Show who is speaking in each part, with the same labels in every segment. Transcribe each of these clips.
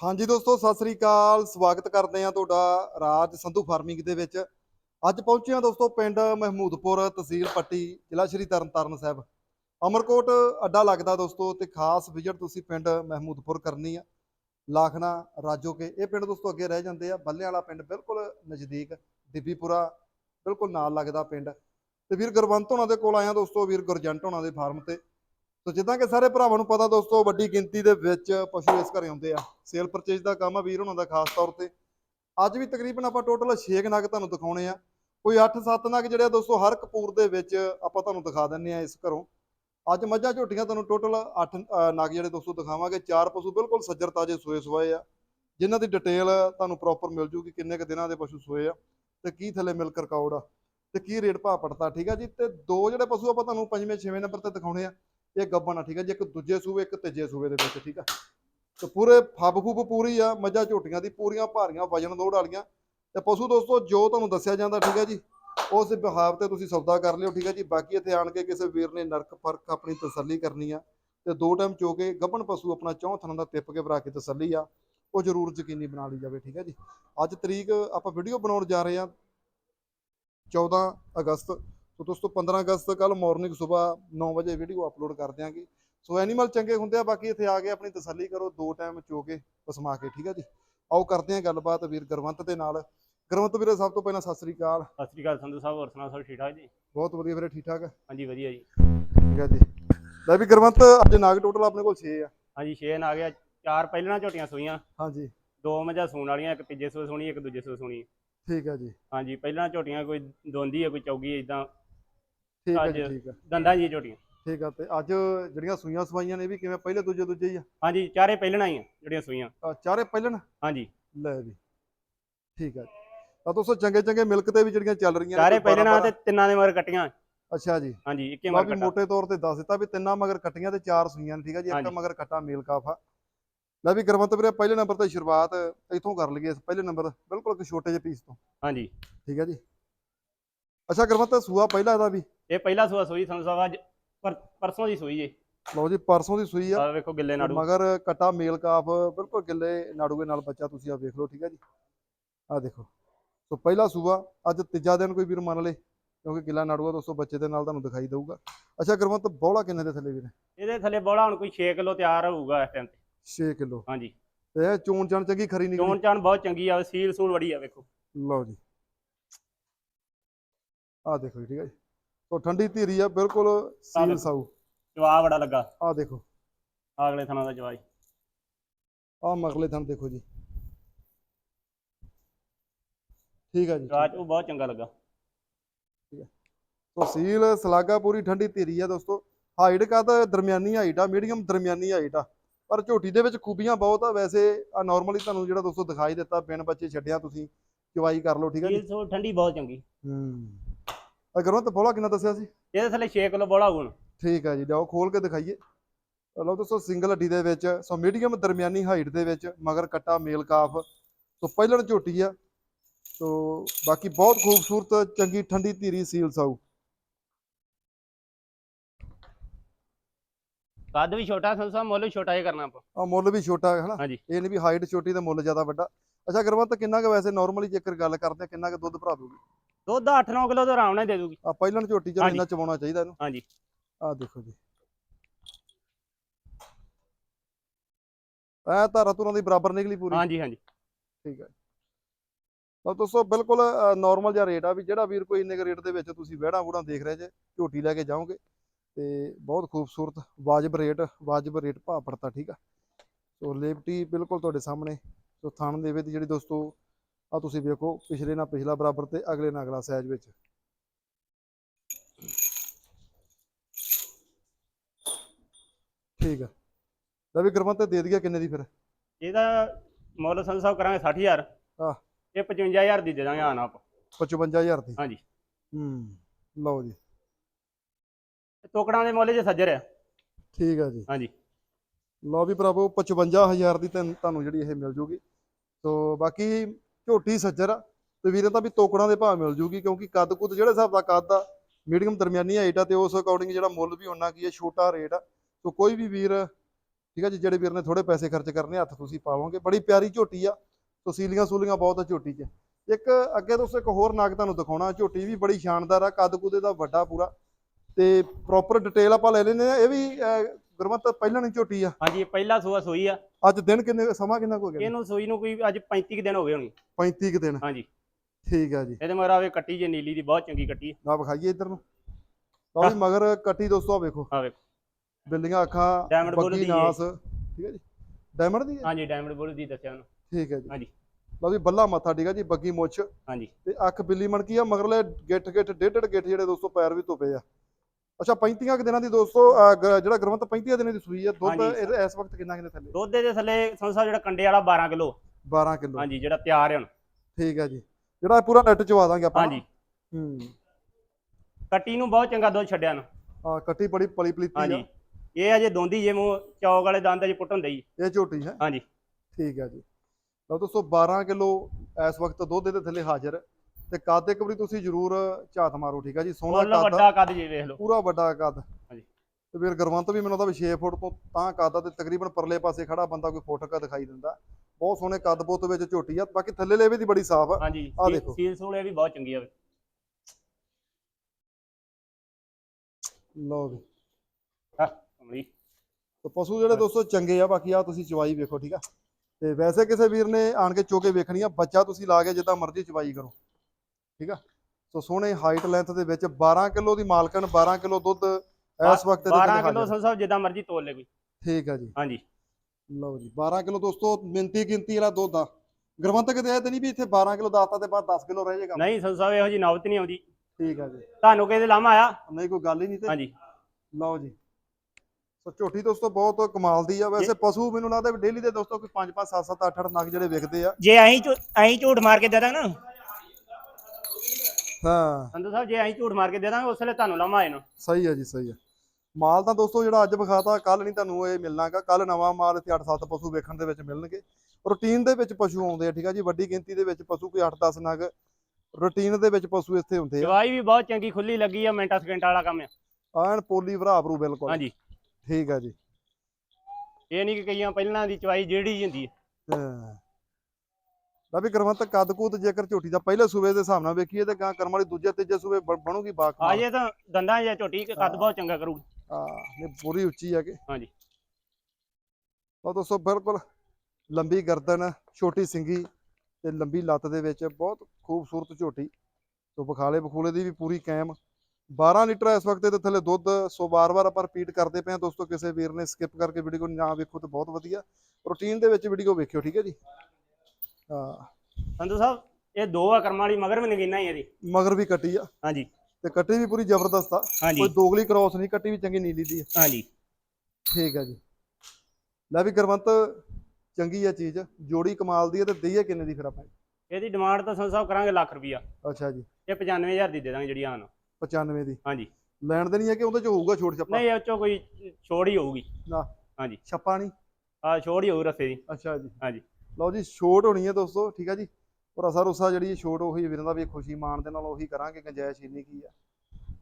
Speaker 1: ਹਾਂਜੀ ਦੋਸਤੋ, ਸਤਿ ਸ੍ਰੀ ਅਕਾਲ। ਸਵਾਗਤ ਕਰਦੇ ਹਾਂ ਤੁਹਾਡਾ ਰਾਜ ਸੰਧੂ ਫਾਰਮਿੰਗ ਦੇ ਵਿੱਚ। ਅੱਜ ਪਹੁੰਚੇ ਹਾਂ ਦੋਸਤੋ ਪਿੰਡ ਮਹਿਮੂਦਪੁਰ ਤਹਿਸੀਲ ਪੱਟੀ, ਜ਼ਿਲ੍ਹਾ ਸ਼੍ਰੀ ਤਰਨਤਾਰਨ ਸਾਹਿਬ। ਅਮਰਕੋਟ ਅੱਡਾ ਲੱਗਦਾ ਦੋਸਤੋ ਤੇ ਖਾਸ ਵਿਜ਼ਿਟ ਤੁਸੀਂ ਪਿੰਡ ਮਹਿਮੂਦਪੁਰ ਕਰਨੀ ਆ। ਲਾਖਣਾ ਰਾਜੋਕੇ ਇਹ ਪਿੰਡ ਦੋਸਤੋ ਅੱਗੇ ਰਹਿ ਜਾਂਦੇ ਆ। ਬੱਲੇ ਵਾਲਾ ਪਿੰਡ ਬਿਲਕੁਲ ਨਜ਼ਦੀਕ ਦਿੱਬੀਪੁਰਾ ਬਿਲਕੁਲ ਨਾਲ ਲੱਗਦਾ ਪਿੰਡ। ਤੇ ਵੀਰ ਗੁਰਵੰਤ ਹੋਣਾ ਦੇ ਕੋਲ ਆਇਆ ਦੋਸਤੋ, ਵੀਰ ਗੁਰਜੰਟ ਹੋਣਾ ਦੇ ਫਾਰਮ ਤੇ। ਸੋ ਜਿੱਦਾਂ ਕਿ ਸਾਰੇ ਭਰਾਵਾਂ ਨੂੰ ਪਤਾ ਦੋਸਤੋ, ਵੱਡੀ ਗਿਣਤੀ ਦੇ ਵਿੱਚ ਪਸ਼ੂ ਇਸ ਘਰੇ ਆਉਂਦੇ ਆ। ਸੇਲ ਪਰਚੇਜ ਦਾ ਕੰਮ ਆ ਵੀਰ ਹੋਣਾ ਦਾ ਖਾਸ ਤੌਰ ਤੇ। ਅੱਜ ਵੀ ਤਕਰੀਬਨ ਆਪਾਂ ਟੋਟਲ 6 ਨਗ ਤੁਹਾਨੂੰ ਦਿਖਾਉਣੇ ਆ। ਕੋਈ 8-7 ਨਗ ਜਿਹੜੇ ਆ ਦੋਸਤੋ, ਹਰ ਕਪੂਰ ਦੇ ਵਿੱਚ ਆਪਾਂ ਤੁਹਾਨੂੰ ਦਿਖਾ ਦਿੰਨੇ ਆ ਇਸ ਘਰੋਂ। ਅੱਜ ਮੱਝਾਂ ਝੋਟੀਆਂ ਤੁਹਾਨੂੰ ਟੋਟਲ 8 ਨਗ ਜਿਹੜੇ ਦੋਸਤੋ ਦਿਖਾਵਾਂਗੇ। ਚਾਰ ਪਸ਼ੂ ਬਿਲਕੁਲ ਸੱਜਰ ਤਾਜੇ ਸੋਏ ਸਵਾਏ ਆ। ਜਿਨ੍ਹਾਂ ਦੀ ਡਿਟੇਲ ਤੁਹਾਨੂੰ ਪ੍ਰੋਪਰ ਮਿਲ ਜੂਗੀ ਕਿੰਨੇ ਕ ਦਿਨਾਂ ਦੇ ਪਸ਼ੂ ਸੋਏ ਆ ਤੇ ਕੀ ਥੱਲੇ ਮਿਲਕ ਰਿਕਾਰਡ ਆ ਤੇ ਕੀ ਰੇਟ ਭਾਅ ਪੜਤਾ, ਠੀਕ ਆ ਜੀ? ਤੇ ਦੋ ਜਿਹੜੇ ਪਸ਼ੂ ਆਪਾਂ ਤੁਹਾਨੂੰ ਪੰਜਵੇਂ, ਛੇਵੇਂ ਨੰਬਰ ਤੇ ਦਿਖਾਉਣੇ ਆ। ਇਹ ਗੱਬਨ ਆ ਠੀਕ ਆ ਜੀ, ਇੱਕ ਦੂਜੇ ਸੂਬੇ, ਇੱਕ ਤੀਜੇ ਸੂਬੇ ਦੇ ਵਿੱਚ, ਠੀਕ ਆ। ਤੇ ਪੂਰੇ ਫੱਬ ਫੁੱਬ ਪੂਰੀ ਆ, ਮੱਝਾਂ ਝੋਟੀਆਂ ਦੀ ਪੂਰੀਆਂ ਭਾਰੀਆਂ ਵਜਨ ਦੋੜ ਵਾਲੀਆਂ। ਤੇ ਪਸ਼ੂ ਦੋਸਤੋ, ਜੋ ਤੁਹਾਨੂੰ ਦੱਸਿਆ ਜਾਂਦਾ, ਠੀਕ ਆ ਜੀ, ਉਸ ਬਿਹਾਵ ਤੇ ਤੁਸੀਂ ਸੌਦਾ ਕਰ ਲਿਓ, ਠੀਕ ਆ ਜੀ। ਬਾਕੀ ਇੱਥੇ ਆਣ ਕੇ ਕਿਸੇ ਵੀਰ ਨੇ ਨਰਕ ਫ਼ਰਕ ਆਪਣੀ ਤਸੱਲੀ ਕਰਨੀ ਆ, ਤੇ ਦੋ ਟਾਈਮ ਚੋ ਕੇ ਗੱਭਣ ਪਸ਼ੂ ਆਪਣਾ ਚੌਂ ਥਣਾਂ ਦਾ ਟਿੱਪ ਕੇ ਭਰਾ ਕੇ ਤਸੱਲੀ ਆ, ਉਹ ਜ਼ਰੂਰ ਯਕੀਨੀ ਬਣਾ ਲਈ ਜਾਵੇ, ਠੀਕ ਹੈ ਜੀ। ਅੱਜ ਤਰੀਕ ਆਪਾਂ ਵੀਡੀਓ ਬਣਾਉਣ ਜਾ ਰਹੇ ਆ 14 ਅਗਸਤ। ਸੋ ਦੋਸਤੋ 15 ਅਗਸਤ ਕੱਲ ਮਾਰਨਿੰਗ ਸਵੇਰ 9 ਵਜੇ ਵੀਡੀਓ ਅਪਲੋਡ ਕਰ ਦਿਆਂਗੇ। ਸੋ ਐਨੀਮਲ ਚੰਗੇ ਹੁੰਦੇ ਆ ਬਾਕੀ ਇੱਥੇ ਆ ਕੇ ਆਪਣੀ ਤਸੱਲੀ ਕਰੋ ਦੋ ਟਾਈਮ ਚੋ ਕੇ ਪਸਮਾ ਕੇ ਠੀਕ ਆ ਜੀ? ਆਓ ਕਰਦੇ ਆ ਗੱਲਬਾਤ ਵੀਰ ਗੁਰਵੰਤ ਦੇ ਨਾਲ। ਗੁਰਵੰਤ ਵੀਰੇ ਸਭ ਤੋਂ ਪਹਿਲਾਂ ਸਤਿ ਸ੍ਰੀ ਅਕਾਲ।
Speaker 2: ਸਤਿ ਸ਼੍ਰੀ ਅਕਾਲ ਸੰਧੂ ਸਾਹਿਬ ਹੋਰ ਸੁਣਾਓ ਸਭ ਠੀਕ ਠਾਕ ਜੀ?
Speaker 1: ਬਹੁਤ ਵਧੀਆ ਵੀਰੇ ਠੀਕ ਠਾਕ? ਆ?
Speaker 2: ਹਾਂਜੀ ਵਧੀਆ ਜੀ।
Speaker 1: ਠੀਕ ਆ ਜੀ। ਲੈ ਵੀ ਗੁਰਵੰਤ ਅੱਜ ਨਾਗ ਟੋਟਲ ਆਪਣੇ ਕੋਲ 6 ਆ।
Speaker 2: ਹਾਂਜੀ 6 ਆ ਗਿਆ ਚਾਰ ਪਹਿਲਾਂ ਝੋਟੀਆਂ ਸੂਈਆਂ।
Speaker 1: ਹਾਂਜੀ।
Speaker 2: ਦੋ ਮੱਝਾਂ ਸੂਣ ਵਾਲੀਆਂ ਇੱਕ ਤੀਜੇ ਸੂ ਸੂਣੀ ਇੱਕ ਦੂਜੇ ਸੂ ਸੂਣੀ।
Speaker 1: ਠੀਕ ਆ ਜੀ।
Speaker 2: ਹਾਂਜੀ ਪਹਿਲਾਂ ਝੋਟੀਆਂ ਕੋਈ ਦੋਂਦੀ ਹੈ ਕੋਈ ਚੌਗੀ ਇਦਾਂ
Speaker 1: ਠੀਕ ਜੀ
Speaker 2: ਅੱਜ-
Speaker 1: ਠੀਕ ਆ
Speaker 2: ਦੰਦਾਂ ਜੀ ਝੋਟੀਆਂ।
Speaker 1: ਠੀਕ ਆ ਤੇ ਅੱਜ ਜਿਹੜੀਆਂ ਸੂਈਆਂ ਸਵਾਈਆਂ ਨੇ ਇਹ ਵੀ ਕਿਵੇਂ ਪਹਿਲੇ ਦੂਜੇ ਦੂਜੇ ਹੀ ਆ?
Speaker 2: ਹਾਂਜੀ ਚਾਰੇ ਪਹਿਲਾਂ ਹੀ ਆ ਜਿਹੜੀਆਂ ਸੂਈਆਂ।
Speaker 1: ਚਾਰੇ ਪਹਿਲਣ?
Speaker 2: ਹਾਂਜੀ।
Speaker 1: ਲੈ ਵੀ। ਠੀਕ ਆ ਤਾਂ ਦੋਸਤੋ ਚੰਗੇ ਚੰਗੇ ਮਿਲਕ ਤੇ ਵੀ ਜਿਹੜੀਆਂ ਚੱਲ ਰਹੀਆਂ ਨੇ
Speaker 2: ਚਾਰੇ
Speaker 1: ਕੋਈ ਬਾਰਾਂ-
Speaker 2: ਤੇ ਤਿੰਨਾਂ ਦੇ ਮਗਰ ਕੱਟੀਆਂ।
Speaker 1: ਅੱਛਾ ਜੀ।
Speaker 2: ਹਾਂਜੀ ਇੱਕੇ ਮਗਰ ਕੱਟਾ।
Speaker 1: ਮੋٹے ਤੌਰ ਤੇ ਦੱਸ ਦਿੱਤਾ ਵੀ ਤਿੰਨਾਂ ਮਗਰ ਕੱਟੀਆਂ ਤੇ ਚਾਰ ਸੂਈਆਂ ਨੇ ਠੀਕ ਆ ਜੀ। ਇੱਕ
Speaker 2: ਹਾਂਜੀ।
Speaker 1: ਮਗਰ ਕੱਟਾ ਮੇਲ ਕਾਫਾ ਲੈ ਵੀ ਗੁਰਵੰਤ ਵੀਰੇ ਪਹਿਲੇ ਨੰਬਰ ਤੇ ਸ਼ੁਰੂਆਤ ਇੱਥੋਂ ਕਰ ਲਈਏ ਪਹਿਲੇ ਨੰਬਰ ਬਿਲਕੁਲ ਇੱਕ ਛੋਟੇ ਜਿਹੇ ਪੀਸ ਤੋਂ।
Speaker 2: ਹਾਂਜੀ।
Speaker 1: ਠੀਕ ਆ ਜੀ। ਅੱਛਾ ਗੁਰਵੰਤ ਸੂਆ ਪਹਿਲਾ ਇਹਦਾ ਵੀ।
Speaker 2: ਇਹ ਪਹਿਲਾ ਸੂਆ ਸੂਈ ਸੰਧੂ ਸਾਹਿਬ ਅੱਜ ਪਰ- ਪਰਸੋਂ ਦੀ ਸੂਈ ਜੀ
Speaker 1: ਲਓ ਜੀ ਪਰਸੋਂ ਦੀ ਸੂਈ ਆ।
Speaker 2: ਆ ਵੇਖੋ ਗਿੱਲੇ ਨਾੜੂ।
Speaker 1: ਮਗਰ ਕਟਾ ਮੇਲ ਕਾਫ ਬਿਲਕੁਲ ਗਿੱਲੇ ਨਾੜੂਏ ਨਾਲ ਬੱਚਾ ਤੁਸੀਂ ਆ ਵੇਖ ਲਓ ਠੀਕ ਆ ਜੀ। ਆ ਦੇਖੋ। ਸੋ ਪਹਿਲਾ ਸੂਆ ਅੱਜ ਤੀਜਾ ਦਿਨ ਕੋਈ ਵੀਰ ਮੰਨ ਲੇ ਕਿਉਂਕਿ ਗਿੱਲਾ ਨਾੜੂਆ ਦੋਸਤੋ ਬੱਚੇ ਦੇ ਨਾਲ ਤੁਹਾਨੂੰ ਦਿਖਾਈ ਦਊਗਾ। ਅੱਛਾ ਗੁਰਵੰਤ ਬੋਲਾ ਕਿੰਨੇ ਦੇ ਥੱਲੇ ਵੀਰੇ?
Speaker 2: ਇਹਦੇ ਥੱਲੇ ਬੋਲਾ ਹੁਣ ਕੋਈ 6 ਕਿਲੋ ਤਿਆਰ ਹੋਊਗਾ ਇਸ ਟਾਈਮ ਤੇ।
Speaker 1: 6 ਕਿਲੋ।
Speaker 2: ਹਾਂਜੀ।
Speaker 1: ਤੇ ਇਹ ਚੋਣ ਚਣ ਚੰਗੀ ਖਰੀ ਨਿਕਲੀ?
Speaker 2: ਚੋਣ ਚਾਣ ਬਹੁਤ ਚੰਗੀ ਆ ਸੀਲ ਸੂਲ ਬੜੀ ਆ ਵੇਖੋ।
Speaker 1: ਲਓ ਜੀ। ਆ ਦੇਖੋ ਜੀ ਠੀਕ ਹੈ ਜੀ। ਸੋ ਠੰਡੀ ਧੀਰੀ ਆ ਬਿਲਕੁਲ ਸੀਲ। ਸਾਊ।
Speaker 2: ਜਵਾਬ ਬੜਾ ਲੱਗਾ।
Speaker 1: ਆ ਦੇਖੋ।
Speaker 2: ਅਗਲੇ ਥਾਂ ਦਾ ਜਵਾਈ।
Speaker 1: ਆ ਮਗਲੇ ਥਣ ਦੇਖੋ ਜੀ। ਠੀਕ ਆ ਜੀ
Speaker 2: ਜਵਾਜ ਉਹ ਬਹੁਤ ਚੰਗਾ ਲੱਗਾ।
Speaker 1: ਸੋ ਸੀਲ ਸਲਾਗਾ ਪੂਰੀ ਠੰਡੀ ਧੀਰੀ ਆ ਦੋਸਤੋ। ਹਾਈਟ ਕਾ ਤਾਂ ਦਰਮਿਆਨੀ ਹਾਈਟ ਆ ਮੀਡੀਅਮ ਦਰਮਿਆਨੀ ਹਾਈਟ ਆ। ਪਰ ਝੋਟੀ ਦੇ ਵਿੱਚ ਖੂਬੀਆਂ ਬਹੁਤ ਆ ਵੈਸੇ ਆ ਨਾਰਮਲੀ ਤੁਹਾਨੂੰ ਜਿਹੜਾ ਦੋਸਤੋ ਦਿਖਾਈ ਦਿੱਤਾ ਬਿਨ ਬੱਚੇ ਛੱਡਿਆ ਤੁਸੀਂ ਚਵਾਈ ਕਰ ਲਓ ਠੀਕ ਆ ਜੀ।
Speaker 2: ਠੰਡੀ ਬਹੁਤ ਚੰਗੀ।
Speaker 1: ਹੂੰ। ਅਗਰੋਂ ਤਾਂ ਫੋਲਾ ਕਿੰਨਾ ਦੱਸਿਆ ਸੀ?
Speaker 2: ਇਹਦੇ ਥੱਲੇ 6 ਕਿਲੋ ਬੋਲਾ ਹੋਊ
Speaker 1: ਠੀਕ ਆ ਜੀ ਲਿਆਓ ਖੋਲ ਕੇ ਦਿਖਾਈਏ। ਲਓ ਦੋਸਤੋ ਸਿੰਗਲ ਹੱਡੀ ਦੇ ਵਿੱਚ ਸੋ ਮੀਡੀਅਮ ਦਰਮਿਆਨੀ ਹਾਈਟ ਦੇ ਵਿੱਚ ਮਗਰ ਕੱਟਾ ਮੇਲ ਕਾਫ ਸੋ ਪਹਿਲਣ ਝੋਟੀ ਆ। ਸੋ ਬਾਕੀ ਬਹੁਤ ਖੂਬਸੂਰਤ ਚੰਗੀ ਠੰਡੀ ਧੀਰੀ ਸੀਲ ਸਾਊ
Speaker 2: ਕੱਦ ਵੀ ਛੋਟਾ ਸੰਸਾ ਮੁੱਲ ਵੀ ਛੋਟਾ ਹੀ ਕਰਨਾ ਆਪਾਂ।
Speaker 1: ਆ ਮੁੱਲ ਵੀ ਛੋਟਾ ਹੈ ਹਨਾ?
Speaker 2: ਹਾਂਜੀ।
Speaker 1: ਇਹ ਨਹੀਂ ਵੀ ਹਾਈਟ ਛੋਟੀ ਤੇ ਮੁੱਲ ਜ਼ਿਆਦਾ ਵੱਡਾ। ਅੱਛਾ ਗੁਰਵੰਤ ਕਿੰਨਾ ਕੁ ਵੈਸੇ ਨਾਰਮਲੀ ਜੇਕਰ ਗੱਲ ਕਰਦੇ ਕਿੰਨਾ ਕੁ ਦੁੱਧ ਭਰਾ ਦੂਗੀ
Speaker 2: ਦੁੱਧ 8-9 ਕਿਲੋ ਤੋਂ ਆਰਾਮ ਨਾਲ ਦੇ ਦੂਗੀ।
Speaker 1: ਆ ਪਹਿਲਣ ਝੋਟੀ
Speaker 2: ਹਾਂਜੀ।
Speaker 1: ਇੰਨਾ ਚਵਾਉਣਾ ਚਾਹੀਦਾ ਇਹਨੂੰ।
Speaker 2: ਹਾਂਜੀ।
Speaker 1: ਆ ਦੇਖੋ ਜੀ। ਐ ਧਾਰਾ ਤੁਰਾਂ ਦੀ ਬਰਾਬਰ ਨਿਕਲੀ ਪੂਰੀ।
Speaker 2: ਹਾਂਜੀ ਹਾਂਜੀ।
Speaker 1: ਠੀਕ ਹੈ। ਤਾਂ ਦੋਸਤੋ ਬਿਲਕੁਲ ਨਾਰਮਲ ਜਿਹਾ ਰੇਟ ਆ ਵੀ ਜਿਹੜਾ ਵੀਰ ਕੋਈ ਇੰਨੇ ਕੁ ਰੇਟ ਦੇ ਵਿੱਚ ਤੁਸੀਂ ਵਿਹੜਾ ਵੂੜਾ ਦੇਖ ਰਹੇ ਜੇ ਝੋਟੀ ਲੈ ਕੇ ਜਾਓਗੇ ਤੇ ਬਹੁਤ ਖੂਬਸੂਰਤ ਵਾਜਬ ਰੇਟ ਵਾਜਬ ਰੇਟ ਭਾਅ ਪੜਤਾ ਠੀਕ ਆ। ਸੋ ਲੇਪਟੀ ਬਿਲਕੁਲ ਤੁਹਾਡੇ ਸਾਹਮਣੇ। ਸੋ ਥਣ ਦੇ ਵਿੱਚ ਜਿਹੜੀ ਦੋਸਤੋ ਆ ਤੁਸੀਂ ਵੇਖੋ ਪਿਛਲੇ ਨਾਲ ਪਿਛਲਾ ਬਰਾਬਰ ਤੇ ਅਗਲੇ ਨਾਲ ਅਗਲਾ ਸਾਈਜ਼ ਵਿੱਚ। ਠੀਕ ਆ। ਲੈ ਵੀ ਗੁਰਮਤ ਤੇ ਦੇ ਦਈਏ ਕਿੰਨੇ ਦੀ ਫਿਰ?
Speaker 2: ਇਹਦਾ ਮੁੱਲ ਸੰਸਾ ਸਾਹਿਬ ਕਰਾਂਗੇ 60000
Speaker 1: ਆਹ।
Speaker 2: ਇਹ 55000 ਦੀ ਦੇ ਦਾਂਗੇ ਆਣ ਆਪ।
Speaker 1: 55000 ਦੀ?
Speaker 2: ਹਾਂਜੀ।
Speaker 1: ਹੂੰ ਲਓ ਜੀ।
Speaker 2: ਟੋਕੜਾਂ ਦੇ ਮੁੱਲ ਜੇ ਸੱਜਰ ਆ।
Speaker 1: ਠੀਕ ਆ ਜੀ।
Speaker 2: ਹਾਂਜੀ।
Speaker 1: ਲਓ ਵੀ ਭਰਾਵੋ 55000 ਦੀ ਤੁਹਾਨੂੰ ਜਿਹੜੀ ਇਹ ਮਿਲ ਜੂਗੀ। ਸੋ ਬਾਕੀ ਝੋਟੀ ਸੱਜਰ ਤੇ ਵੀਰੇ ਤਾਂ ਵੀ ਤੋਕੜਾਂ ਦੇ ਭਾਅ ਮਿਲ ਜੂਗੀ, ਕਿਉਂਕਿ ਕੱਦ ਕੁੱਦ ਜਿਹੜੇ ਹਿਸਾਬ ਦਾ ਕੱਦ ਆ ਮੀਡੀਅਮ ਦਰਮਿਆਨੀ ਹਾਈਟ ਆ, ਤੇ ਉਸ ਅਕੋਰਡਿੰਗ ਜਿਹੜਾ ਮੁੱਲ ਵੀ ਉਹਨਾਂ ਕੀ ਹੈ ਛੋਟਾ ਰੇਟ ਆ। ਸੋ ਕੋਈ ਵੀ ਵੀਰ, ਠੀਕ ਆ ਜੀ, ਜਿਹੜੇ ਵੀਰ ਨੇ ਥੋੜੇ ਪੈਸੇ ਖਰਚ ਕਰਨੇ, ਹੱਥ ਤੁਸੀਂ ਪਾਵੋਗੇ। ਬੜੀ ਪਿਆਰੀ ਝੋਟੀ ਆ ਤਸੀਲੀਆਂ ਸੂਲੀਆਂ ਬਹੁਤ ਆ ਝੋਟੀ 'ਚ। ਇੱਕ ਅੱਗੇ ਦੋਸਤੋ ਇੱਕ ਹੋਰ ਨਾਗ ਤੁਹਾਨੂੰ ਦਿਖਾਉਣਾ, ਝੋਟੀ ਵੀ ਬੜੀ ਸ਼ਾਨਦਾਰ ਆ, ਕੱਦ ਕੁਦੇ ਦਾ ਵੱਡਾ ਪੂਰਾ। ਤੇ ਪ੍ਰੋਪਰ ਡਿਟੇਲ ਆਪਾਂ ਲੈ ਲੈਨੇ ਆ ਇਹ ਵੀ ਗੁਰਮਤ ਪਹਿਲਾਂ ਨਹੀਂ ਝੋਟੀ ਆ।
Speaker 2: ਹਾਂਜੀ ਇਹ ਪਹਿਲਾ ਸੂਆ ਸੋਈ ਆ।
Speaker 1: ਅੱਜ ਦਿਨ ਕਿੰਨੇ ਸਮਾਂ ਕਿੰਨਾ ਕੁ ਹੋ ਗਿਆ?
Speaker 2: ਇਹਨੂੰ ਸੋਈ ਨੂੰ ਕੋਈ ਅੱਜ 35 ਕੁ ਦਿਨ ਹੋ ਗਏ ਹੋਣਗੇ।
Speaker 1: 35 ਕੁ ਦਿਨ।
Speaker 2: ਹਾਂਜੀ।
Speaker 1: ਠੀਕ ਆ ਜੀ।
Speaker 2: ਇਹਦੇ ਮਗਰ ਆਵੇ ਕੱਟੀ ਜੇ ਨੀਲੀ ਦੀ ਬਹੁਤ ਚੰਗੀ ਕੱਟੀ
Speaker 1: ਨਾ ਵਿਖਾਈਏ ਇੱਧਰ ਨੂੰ। ਲਓ ਜੀ ਮਗਰ ਕੱਟੀ ਦੋਸਤੋ ਆਹ ਵੇਖੋ।
Speaker 2: ਆ ਵੇਖੋ।
Speaker 1: ਬਿੱਲੀਆਂ ਅੱਖਾਂ ਬੱਗੀ। ਨਾਸ। ਠੀਕ ਹੈ ਜੀ। ਡਾਇਮੰਡ ਦੀ
Speaker 2: ਹਾਂਜੀ ਡਾਇਮੰਡ ਬੁੱਲ ਦੀ ਦੱਸਿਆ ਉਹਨੂੰ।
Speaker 1: ਠੀਕ ਹੈ ਜੀ।
Speaker 2: ਹਾਂਜੀ।
Speaker 1: ਲਓ ਜੀ ਬੱਲਾ ਮੱਥਾ ਠੀਕ ਹੈ ਜੀ ਬੱਗੀ ਮੁੱਛ।
Speaker 2: ਹਾਂਜੀ।
Speaker 1: ਤੇ ਅੱਖ ਬਿੱਲੀ ਮਣਕੀ ਆ ਮਗਰਲੇ ਗਿੱਠ ਗਿੱਠ ਡੇਢ ਡੇਢ ਗਿੱਠ ਜਿਹੜੇ ਦੋਸਤੋ ਪੈਰ ਵੀ ਧੋਪੇ ਆ। ਅੱਛਾ 35 ਕੁ ਦਿਨਾਂ ਦੀ ਦੋਸਤੋ ਜਿਹੜਾ ਗੁਰਮਤ 35 ਦਿਨਾਂ ਦੀ ਸੂਈ ਆ ਦੁੱਧ
Speaker 2: ਹਾਂਜੀ।
Speaker 1: ਇਸ ਵਕਤ ਕਿੰਨਾ ਕਿੰਨੇ ਥੱਲੇ?
Speaker 2: ਦੁੱਧ ਦੇ ਥੱਲੇ ਸੰਸਾ ਜਿਹੜਾ ਕੰਡੇ ਵਾਲਾ 12 ਕਿਲੋ।
Speaker 1: 12 ਕਿਲੋ।
Speaker 2: ਹਾਂਜੀ ਜਿਹੜਾ ਤਿਆਰ ਹੈ ਹੁਣ।
Speaker 1: ਠੀਕ ਹੈ ਜੀ। ਜਿਹੜਾ ਪੂਰਾ ਨੈਟ ਚਵਾ ਦਾਂਗੇ ਆਪਾਂ।
Speaker 2: ਹਾਂਜੀ।
Speaker 1: ਹੂੰ।
Speaker 2: ਕੱਟੀ ਨੂੰ ਬਹੁਤ ਚੰਗਾ ਦੁੱਧ ਛੱਡਿਆ ਨੂੰ
Speaker 1: ਆ ਕੱਟੀ ਬੜੀ ਪਲੀ ਪਲੀਤੀ
Speaker 2: ਹਾਂਜੀ।
Speaker 1: ਆ
Speaker 2: ਇਹ ਅਜੇ ਦੋਂਦੀ ਜੇ ਮੂੰਹ ਚੌਕ ਵਾਲੇ ਦੰਦ ਅਜੇ ਪੁੱਟ ਹੁੰਦੇ ਹੀ
Speaker 1: ਇਹ ਝੋਟੀ ਹੈ।
Speaker 2: ਹਾਂਜੀ।
Speaker 1: ਠੀਕ ਹੈ ਜੀ। ਲਓ ਦੋਸਤੋ 12 ਕਿਲੋ ਇਸ ਵਕਤ ਦੁੱਧ ਦੇ ਥੱਲੇ ਹਾਜ਼ਰ ਤੇ ਕੱਦ ਇੱਕ ਵਾਰੀ ਤੁਸੀਂ ਜ਼ਰੂਰ ਝਾਤ ਮਾਰੋ ਠੀਕ ਹੈ ਜੀ? ਸੋਹਣਾ ਕੱਦ।
Speaker 2: ਵੱਡਾ ਕੱਦ ਜੇ ਵੇਖ ਲਓ।
Speaker 1: ਪੂਰਾ ਵੱਡਾ ਕੱਦ।
Speaker 2: ਹਾਂਜੀ।
Speaker 1: ਤੇ ਵੀਰ ਗੁਰਵੰਤ ਵੀ ਮੈਨੂੰ ਵੀ 6 ਫੁੱਟ ਤੋਂ ਤਾਂ ਕੱਦ ਆ ਤੇ ਤਕਰੀਬਨ ਪਰਲੇ ਪਾਸੇ ਖੜਾ ਬੰਦਾ ਕੋਈ ਫੁੱਟ ਕਾ ਦਿਖਾਈ ਦਿੰਦਾ। ਬਹੁਤ ਸੋਹਣੇ ਕੱਦ ਬੁੱਤ ਵਿੱਚ ਝੋਟੀ ਆ। ਬਾਕੀ ਥੱਲੇ ਲੇਵੇ ਦੀ ਬੜੀ ਸਾਫ਼ ਆ।
Speaker 2: ਹਾਂਜੀ ਸੀਲ-
Speaker 1: ਦੇਖੋ।
Speaker 2: ਸੀਲ ਸੂਲ ਵੀ ਬਹੁਤ ਚੰਗੀ ਆ।
Speaker 1: ਲਓ ਵੀ।
Speaker 2: ਕਮਲੀ।
Speaker 1: ਤੇ ਪਸ਼ੂ ਜਿਹੜੇ ਦੋਸਤੋ ਚੰਗੇ ਆ ਬਾਕੀ ਆ ਤੁਸੀਂ ਚਵਾਈ ਵੇਖੋ ਠੀਕ ਆ? ਤੇ ਵੈਸੇ ਕਿਸੇ ਵੀਰ ਨੇ ਆਣ ਕੇ ਚੋਕੇ ਵੇਖਣੀ ਆ ਬੱਚਾ ਤੁਸੀਂ ਲਾ ਕੇ ਜਿੱਦਾਂ ਮਰਜ਼ੀ ਚਵਾਈ ਕਰੋ। ਠੀਕ ਆ? ਸੋ ਸੋਹਣੇ ਹਾਈਟ ਲੈਂਥ ਦੇ ਵਿੱਚ 12 ਕਿਲੋ ਦੀ ਮਾਲਕਨ 12 ਕਿਲੋ ਦੁੱਧ ਇਸ ਵਕਤ ਦੇ
Speaker 2: 12
Speaker 1: ਥੱਲੇ
Speaker 2: ਕਿਲੋ
Speaker 1: ਹਾਜ਼ਰ।
Speaker 2: ਸੰਸਾ ਜਿੱਦਾਂ ਮਰਜ਼ੀ ਤੋਲ ਲੈ ਕੋਈ।
Speaker 1: ਠੀਕ ਆ ਜੀ।
Speaker 2: ਹਾਂਜੀ।
Speaker 1: ਲਓ ਜੀ 12 ਕਿਲੋ ਦੋਸਤੋ ਮਿੰਤੀ ਗਿਣਤੀ ਵਾਲਾ ਦੁੱਧ ਆ। ਗੁਰਵੰਤ ਕਿਤੇ ਇਹ ਤੇ ਨਹੀਂ ਵੀ ਇੱਥੇ 12 ਕਿਲੋ ਦਾਤਾ ਤੇ ਬਾਅਦ 10 ਕਿਲੋ ਰਹਿ ਜਾਏਗਾ?
Speaker 2: ਨਹੀਂ ਸੰਸਾ ਇਹੋ ਜੀ ਨੌਬਤ ਨਹੀਂ ਆਉਂਦੀ।
Speaker 1: ਠੀਕ ਆ ਜੀ।
Speaker 2: ਤੁਹਾਨੂੰ ਕਿਹਦੇ ਲਾਮਾ ਆਇਆ?
Speaker 1: ਨਹੀਂ ਕੋਈ ਗੱਲ ਹੀ ਨਹੀਂ ਤੇ।
Speaker 2: ਹਾਂਜੀ।
Speaker 1: ਲਓ ਜੀ। ਸੋ ਝੋਟੀ ਦੋਸਤੋ ਬਹੁਤ ਕਮਾਲ ਦੀ ਆ। ਵੈਸੇ ਪਸ਼ੂ ਮੈਨੂੰ ਲੱਗਦਾ ਵੀ ਡੇਲੀ ਦੇ ਦੋਸਤੋ ਕੋਈ 5 5 7 7 8 8 ਨਗ ਜਿਹੜੇ ਵਿਕਦੇ ਆ।
Speaker 2: ਜੇ ਅਸੀਂ ਅਸੀਂ ਝੂਠ ਮਾਰ ਕੇ ਦੇ ਦਾਂਗੇ ਨਾ।
Speaker 1: ਹਾਂ।
Speaker 2: ਸੰਧੂ ਸਾਹਿਬ ਜੇ ਅਸੀਂ ਝੂਠ ਮਾਰ ਕੇ ਦੇ ਦਾਂਗੇ ਉਸ ਵੇਲੇ ਤੁਹਾਨੂੰ ਲਾਮਾ ਆਏ ਨਾ
Speaker 1: ਸਹੀ ਹੈ ਜੀ ਸਹੀ ਹੈ। ਮਾਲ ਤਾਂ ਦੋਸਤੋ ਜਿਹੜਾ ਅੱਜ ਵਿਖਾਤਾ ਕੱਲ ਨਹੀਂ ਤੁਹਾਨੂੰ ਇਹ ਮਿਲਣਾਗਾ। ਕੱਲ ਨਵਾਂ ਮਾਲ ਇੱਥੇ 8-7 ਪਸ਼ੂ ਵੇਖਣ ਦੇ ਵਿੱਚ ਮਿਲਣਗੇ। ਰੂਟੀਨ ਦੇ ਵਿੱਚ ਪਸ਼ੂ ਆਉਂਦੇ ਆ ਠੀਕ ਆ ਜੀ? ਵੱਡੀ ਗਿਣਤੀ ਦੇ ਵਿੱਚ ਪਸ਼ੂ ਕੋਈ 8-10 ਨਗ। ਰੂਟੀਨ ਦੇ ਵਿੱਚ ਪਸ਼ੂ ਇੱਥੇ ਹੁੰਦੇ ਆ।
Speaker 2: ਦਵਾਈ ਵੀ ਬਹੁਤ ਚੰਗੀ ਖੁੱਲੀ ਲੱਗੀ ਆ ਮਿੰਟਾਂ ਸਕਿੰਟਾਂ ਵਾਲਾ ਕੰਮ ਆ।
Speaker 1: ਐਨ ਪੋਲੀ ਭਰਾ ਭਰੂ ਬਿਲਕੁਲ।
Speaker 2: ਹਾਂਜੀ।
Speaker 1: ਠੀਕ ਆ ਜੀ।
Speaker 2: ਇਹ ਨਹੀਂ ਕਿ ਕਈਆਂ ਪਹਿਲਾਂ ਦੀ ਚਵਾਈ ਜਿਹੜੀ ਹੁੰਦੀ ਹੈ
Speaker 1: ਹਾਂ। ਲੈ ਵੀ ਕਰਮਤ ਕੱਦ ਕੂਦ ਜੇਕਰ ਝੋਟੀ ਦਾ ਪਹਿਲੇ ਸੂਬੇ ਦੇ ਹਿਸਾਬ ਨਾਲ ਵੇਖੀਏ ਤੇ ਗਾਂ ਕਰਮ ਵਾਲੀ ਦੂਜੇ ਤੀਜੇ ਸੂਬੇ ਬ- ਬਣੂਗੀ ਬਾਕ
Speaker 2: ਆ ਜੇ ਤਾਂ ਦੰਦਾਂ ਜਾਂ ਝੋਟੀ ਕਿ ਕੱਦ ਬਹੁਤ ਚੰਗਾ ਕਰੂ
Speaker 1: ਆ ਨਹੀਂ ਪੂਰੀ ਉੱਚੀ ਆ ਕਿ।
Speaker 2: ਹਾਂਜੀ।
Speaker 1: ਉਹ ਦੋਸਤੋ ਬਿਲਕੁਲ ਲੰਬੀ ਗਰਦਨ ਛੋਟੀ ਸਿੰਗੀ ਤੇ ਲੰਬੀ ਲੱਤ ਦੇ ਵਿੱਚ ਬਹੁਤ ਖੂਬਸੂਰਤ ਝੋਟੀ। ਤੋਂ ਬਖਾਲੇ ਬਖੂਲੇ ਦੀ ਵੀ ਪੂਰੀ ਕਾਇਮ 12 ਲੀਟਰ ਇਸ ਵਕਤ ਦੇ ਥੱਲੇ ਦੁੱਧ ਸੋ ਬਾਰ-ਬਾਰ ਆਪਾਂ ਰਿਪੀਟ ਕਰਦੇ ਪਏ ਹਾਂ। ਦੋਸਤੋ ਕਿਸੇ ਵੀਰ ਨੇ ਸਕਿਪ ਕਰਕੇ ਵੀਡੀਓ ਨਾ ਵੇਖੋ ਤੇ ਬਹੁਤ ਵਧੀਆ। ਰੂਟੀਨ ਦੇ ਵਿੱਚ ਵੀਡੀਓ ਵੇਖਿਓ ਠੀਕ ਹੈ ਜੀ? ਹਾਂ।
Speaker 2: ਸੰਧੂ ਸਾਹਿਬ ਇਹ ਦੋ ਆ ਕਰਮਾਂ ਵਾਲੀ ਮਗਰ ਵੀ ਨਗੀਨਾ ਹੀ ਇਹਦੀ।
Speaker 1: ਮਗਰ ਵੀ ਕੱਟੀ ਆ।
Speaker 2: ਹਾਂਜੀ।
Speaker 1: ਤੇ ਕੱਟੀ ਵੀ ਪੂਰੀ ਜ਼ਬਰਦਸਤ ਆ।
Speaker 2: ਹਾਂਜੀ।
Speaker 1: ਕੋਈ ਦੋਗਲੀ ਕ੍ਰਾਸ ਨਹੀਂ ਕੱਟੀ ਵੀ ਚੰਗੀ ਨੀਲੀ ਦੀ ਆ।
Speaker 2: ਹਾਂਜੀ।
Speaker 1: ਠੀਕ ਹੈ ਜੀ। ਲੈ ਵੀ ਗੁਰਵੰਤ ਚੰਗੀ ਆ ਚੀਜ਼। ਜੋੜੀ ਕਮਾਲ ਦੀ ਹੈ ਤੇ ਦਈਏ ਕਿੰਨੇ ਦੀ ਫਿਰ ਆਪਾਂ?
Speaker 2: ਇਹਦੀ ਡਿਮਾਂਡ ਤਾਂ ਸੰਧੂ ਸਾਹਿਬ ਕਰਾਂਗੇ ਲੱਖ ਰੁਪਈਆ।
Speaker 1: ਅੱਛਾ ਜੀ।
Speaker 2: ਇਹ 95000 ਦੀ ਦੇ ਦਾਂਗੇ ਜਿਹੜੀ ਆਨ
Speaker 1: 95 ਦੀ।
Speaker 2: ਹਾਂਜੀ।
Speaker 1: ਲੈਣ ਦੇ ਨਹੀਂ ਹੈ ਕਿ ਉਹਦੇ ਚ ਹੋਊਗਾ ਛੋਟ ਛੱਪਾ?
Speaker 2: ਨਹੀਂ ਇਹ ਚੋਂ ਕੋਈ ਛੋੜ ਹੀ ਹੋਊਗੀ।
Speaker 1: ਨਾ।
Speaker 2: ਹਾਂਜੀ।
Speaker 1: ਛੱਪਾ ਨਹੀਂ?
Speaker 2: ਆ ਛੋੜ ਹੀ ਹੋਊ ਰਸਤੇ ਦੀ।
Speaker 1: ਅੱਛਾ ਜੀ।
Speaker 2: ਹਾਂਜੀ।
Speaker 1: ਲਓ ਜੀ ਛੋਟ ਹੋਣੀ ਹੈ ਦੋਸਤੋ ਠੀਕ ਆ ਜੀ। ਪਰ ਅਸਰ ਉਸਾ ਜਿਹੜੀ ਛੋਟ ਉਹੀ ਵੀਰਾਂ ਦਾ ਵੀ ਖੁਸ਼ੀ ਮਾਣ ਦੇ ਨਾਲ ਉਹੀ ਕਰਾਂਗੇ ਗੰਜਾਇਸ਼ ਇੰਨੀ ਕੀ ਆ।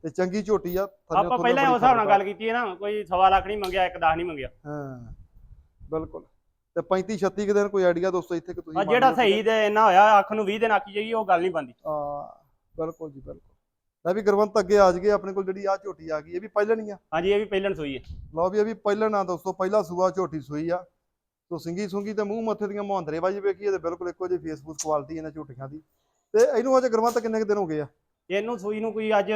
Speaker 1: ਤੇ ਚੰਗੀ ਝੋਟੀ ਆ
Speaker 2: ਆਪਾਂ ਪਹਿਲਾਂ ਉਸ ਹਿਸਾਬ ਨਾਲ। ਗੱਲ ਕੀਤੀ ਹੈ ਨਾ ਕੋਈ ਸਵਾ ਲੱਖ ਨਹੀਂ ਮੰਗਿਆ ਇੱਕ 10 ਨਹੀਂ ਮੰਗਿਆ।
Speaker 1: ਹਾਂ ਬਿਲਕੁਲ। ਤੇ 35 36 ਕੁ ਦਿਨ ਕੋਈ ਆਈਡੀਆ ਦੋਸਤੋ ਇੱਥੇ ਕਿ ਤੁਸੀਂ
Speaker 2: ਜਿਹੜਾ ਸਹੀ ਤੇ ਇੰਨਾ ਹੋਇਆ ਅੱਖ ਨੂੰ 20 ਦਿਨ ਆਖੀ ਜਾਈਏ ਉਹ ਗੱਲ ਨਹੀਂ ਬੰਦੀ
Speaker 1: ਆ ਬਿਲਕੁਲ ਜੀ ਬਿਲਕੁਲ। ਲੈ ਵੀ ਗੁਰਵੰਤ ਅੱਗੇ ਆ ਜਗੇ ਆਪਣੇ ਕੋਲ ਜਿਹੜੀ ਆ ਝੋਟੀ ਆ ਗਈ ਇਹ ਵੀ ਪਹਿਲਣ ਹੀ ਆ।
Speaker 2: ਹਾਂਜੀ ਇਹ ਵੀ ਪਹਿਲਣ ਸੋਈ ਹੈ।
Speaker 1: ਲਓ ਵੀ ਇਹ ਵੀ ਪਹਿਲਣ ਆ ਦੋਸਤੋ ਪਹਿਲਾ ਸੂਆ ਝੋਟੀ ਸੂਈ ਆ। ਤੋ ਸਿੰਗੀ ਸੁੰਗੀ ਤੇ ਮੂੰਹ ਮੱਥੇ ਦੀਆਂ ਮੁਹੰਦਰੇ ਬਾਜੀ ਵੇਖੀਏ ਤੇ ਬਿਲਕੁਲ ਇੱਕੋ ਜਿਹੀ ਫੇਸਬੁੱਕ ਕੁਆਲਿਟੀ ਇਹਨਾਂ ਝੋਟੀਆਂ ਦੀ। ਤੇ ਇਹਨੂੰ ਅਜੇ ਗੁਰਵੰਤ ਕਿੰਨੇ ਕੁ ਦਿਨ ਹੋ ਗਏ ਆ?
Speaker 2: ਇਹਨੂੰ ਸੂਈ ਨੂੰ ਕੋਈ ਅੱਜ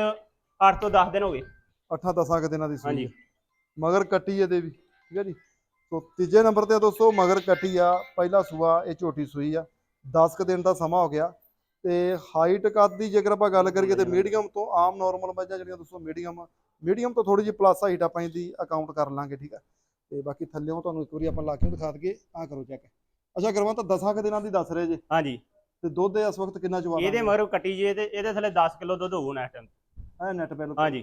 Speaker 2: 8 ਤੋਂ 10 ਦਿਨ ਹੋ ਗਏ।
Speaker 1: 8-10 ਕੁ ਦਿਨਾਂ ਦੀ ਸੂਈ
Speaker 2: ਹਾਂਜੀ।
Speaker 1: ਮਗਰ ਕੱਟੀ ਇਹਦੇ ਵੀ ਠੀਕ ਹੈ ਜੀ? ਤੋ ਤੀਜੇ ਨੰਬਰ ਤੇ ਆ ਦੋਸਤੋ ਮਗਰ ਕੱਟੀ ਆ ਪਹਿਲਾ ਸੂਆ ਇਹ ਝੋਟੀ ਸੂਈ ਆ। 10 ਕੁ ਦਿਨ ਦਾ ਸਮਾਂ ਹੋ ਗਿਆ। ਤੇ ਹਾਈਟ ਕੱਦ ਦੀ ਜੇਕਰ ਆਪਾਂ ਗੱਲ ਕਰੀਏ ਤੇ ਮੀਡੀਅਮ ਤੋਂ ਆਮ ਨਾਰਮਲ ਮੱਝਾਂ ਜਿਹੜੀਆਂ ਦੋਸਤੋ ਮੀਡੀਅਮ ਮੀਡੀਅਮ ਤੋਂ ਥੋੜੀ ਜਿਹੀ ਪਲੱਸ ਹਾਈਟ ਆਪਾਂ ਇਹਦੀ ਅਕਾਊਂਟ ਕਰ ਲਾਂਗੇ ਠੀਕ ਆ? ਤੇ ਬਾਕੀ ਥੱਲੇੋਂ ਤੁਹਾਨੂੰ ਇੱਕ ਵਾਰੀ ਆਪਾਂ ਲਾ ਕੇ ਦਿਖਾ ਦਈਏ ਆ ਕਰੋ ਚੈੱਕ ਅੱਛਾ ਕਰਵਾ ਤਾਂ 10 ਕੁ ਦਿਨਾਂ ਦੀ ਦੱਸ ਰਹੇ ਜੇ।
Speaker 2: ਹਾਂਜੀ।
Speaker 1: ਤੇ ਦੁੱਧ ਇਸ ਵਕਤ ਕਿੰਨਾ ਚਵਾ
Speaker 2: ਇਹਦੇ ਮਗਰੋਂ ਕੱਟੀ ਜੇ ਤੇ ਇਹਦੇ ਥੱਲੇ 10 ਕਿਲੋ ਦੁੱਧ ਹੋਊ ਨਾ ਇਸ ਟਾਈਮ
Speaker 1: ਐ ਨੈਟ ਬਿੱਲ
Speaker 2: ਹਾਂਜੀ।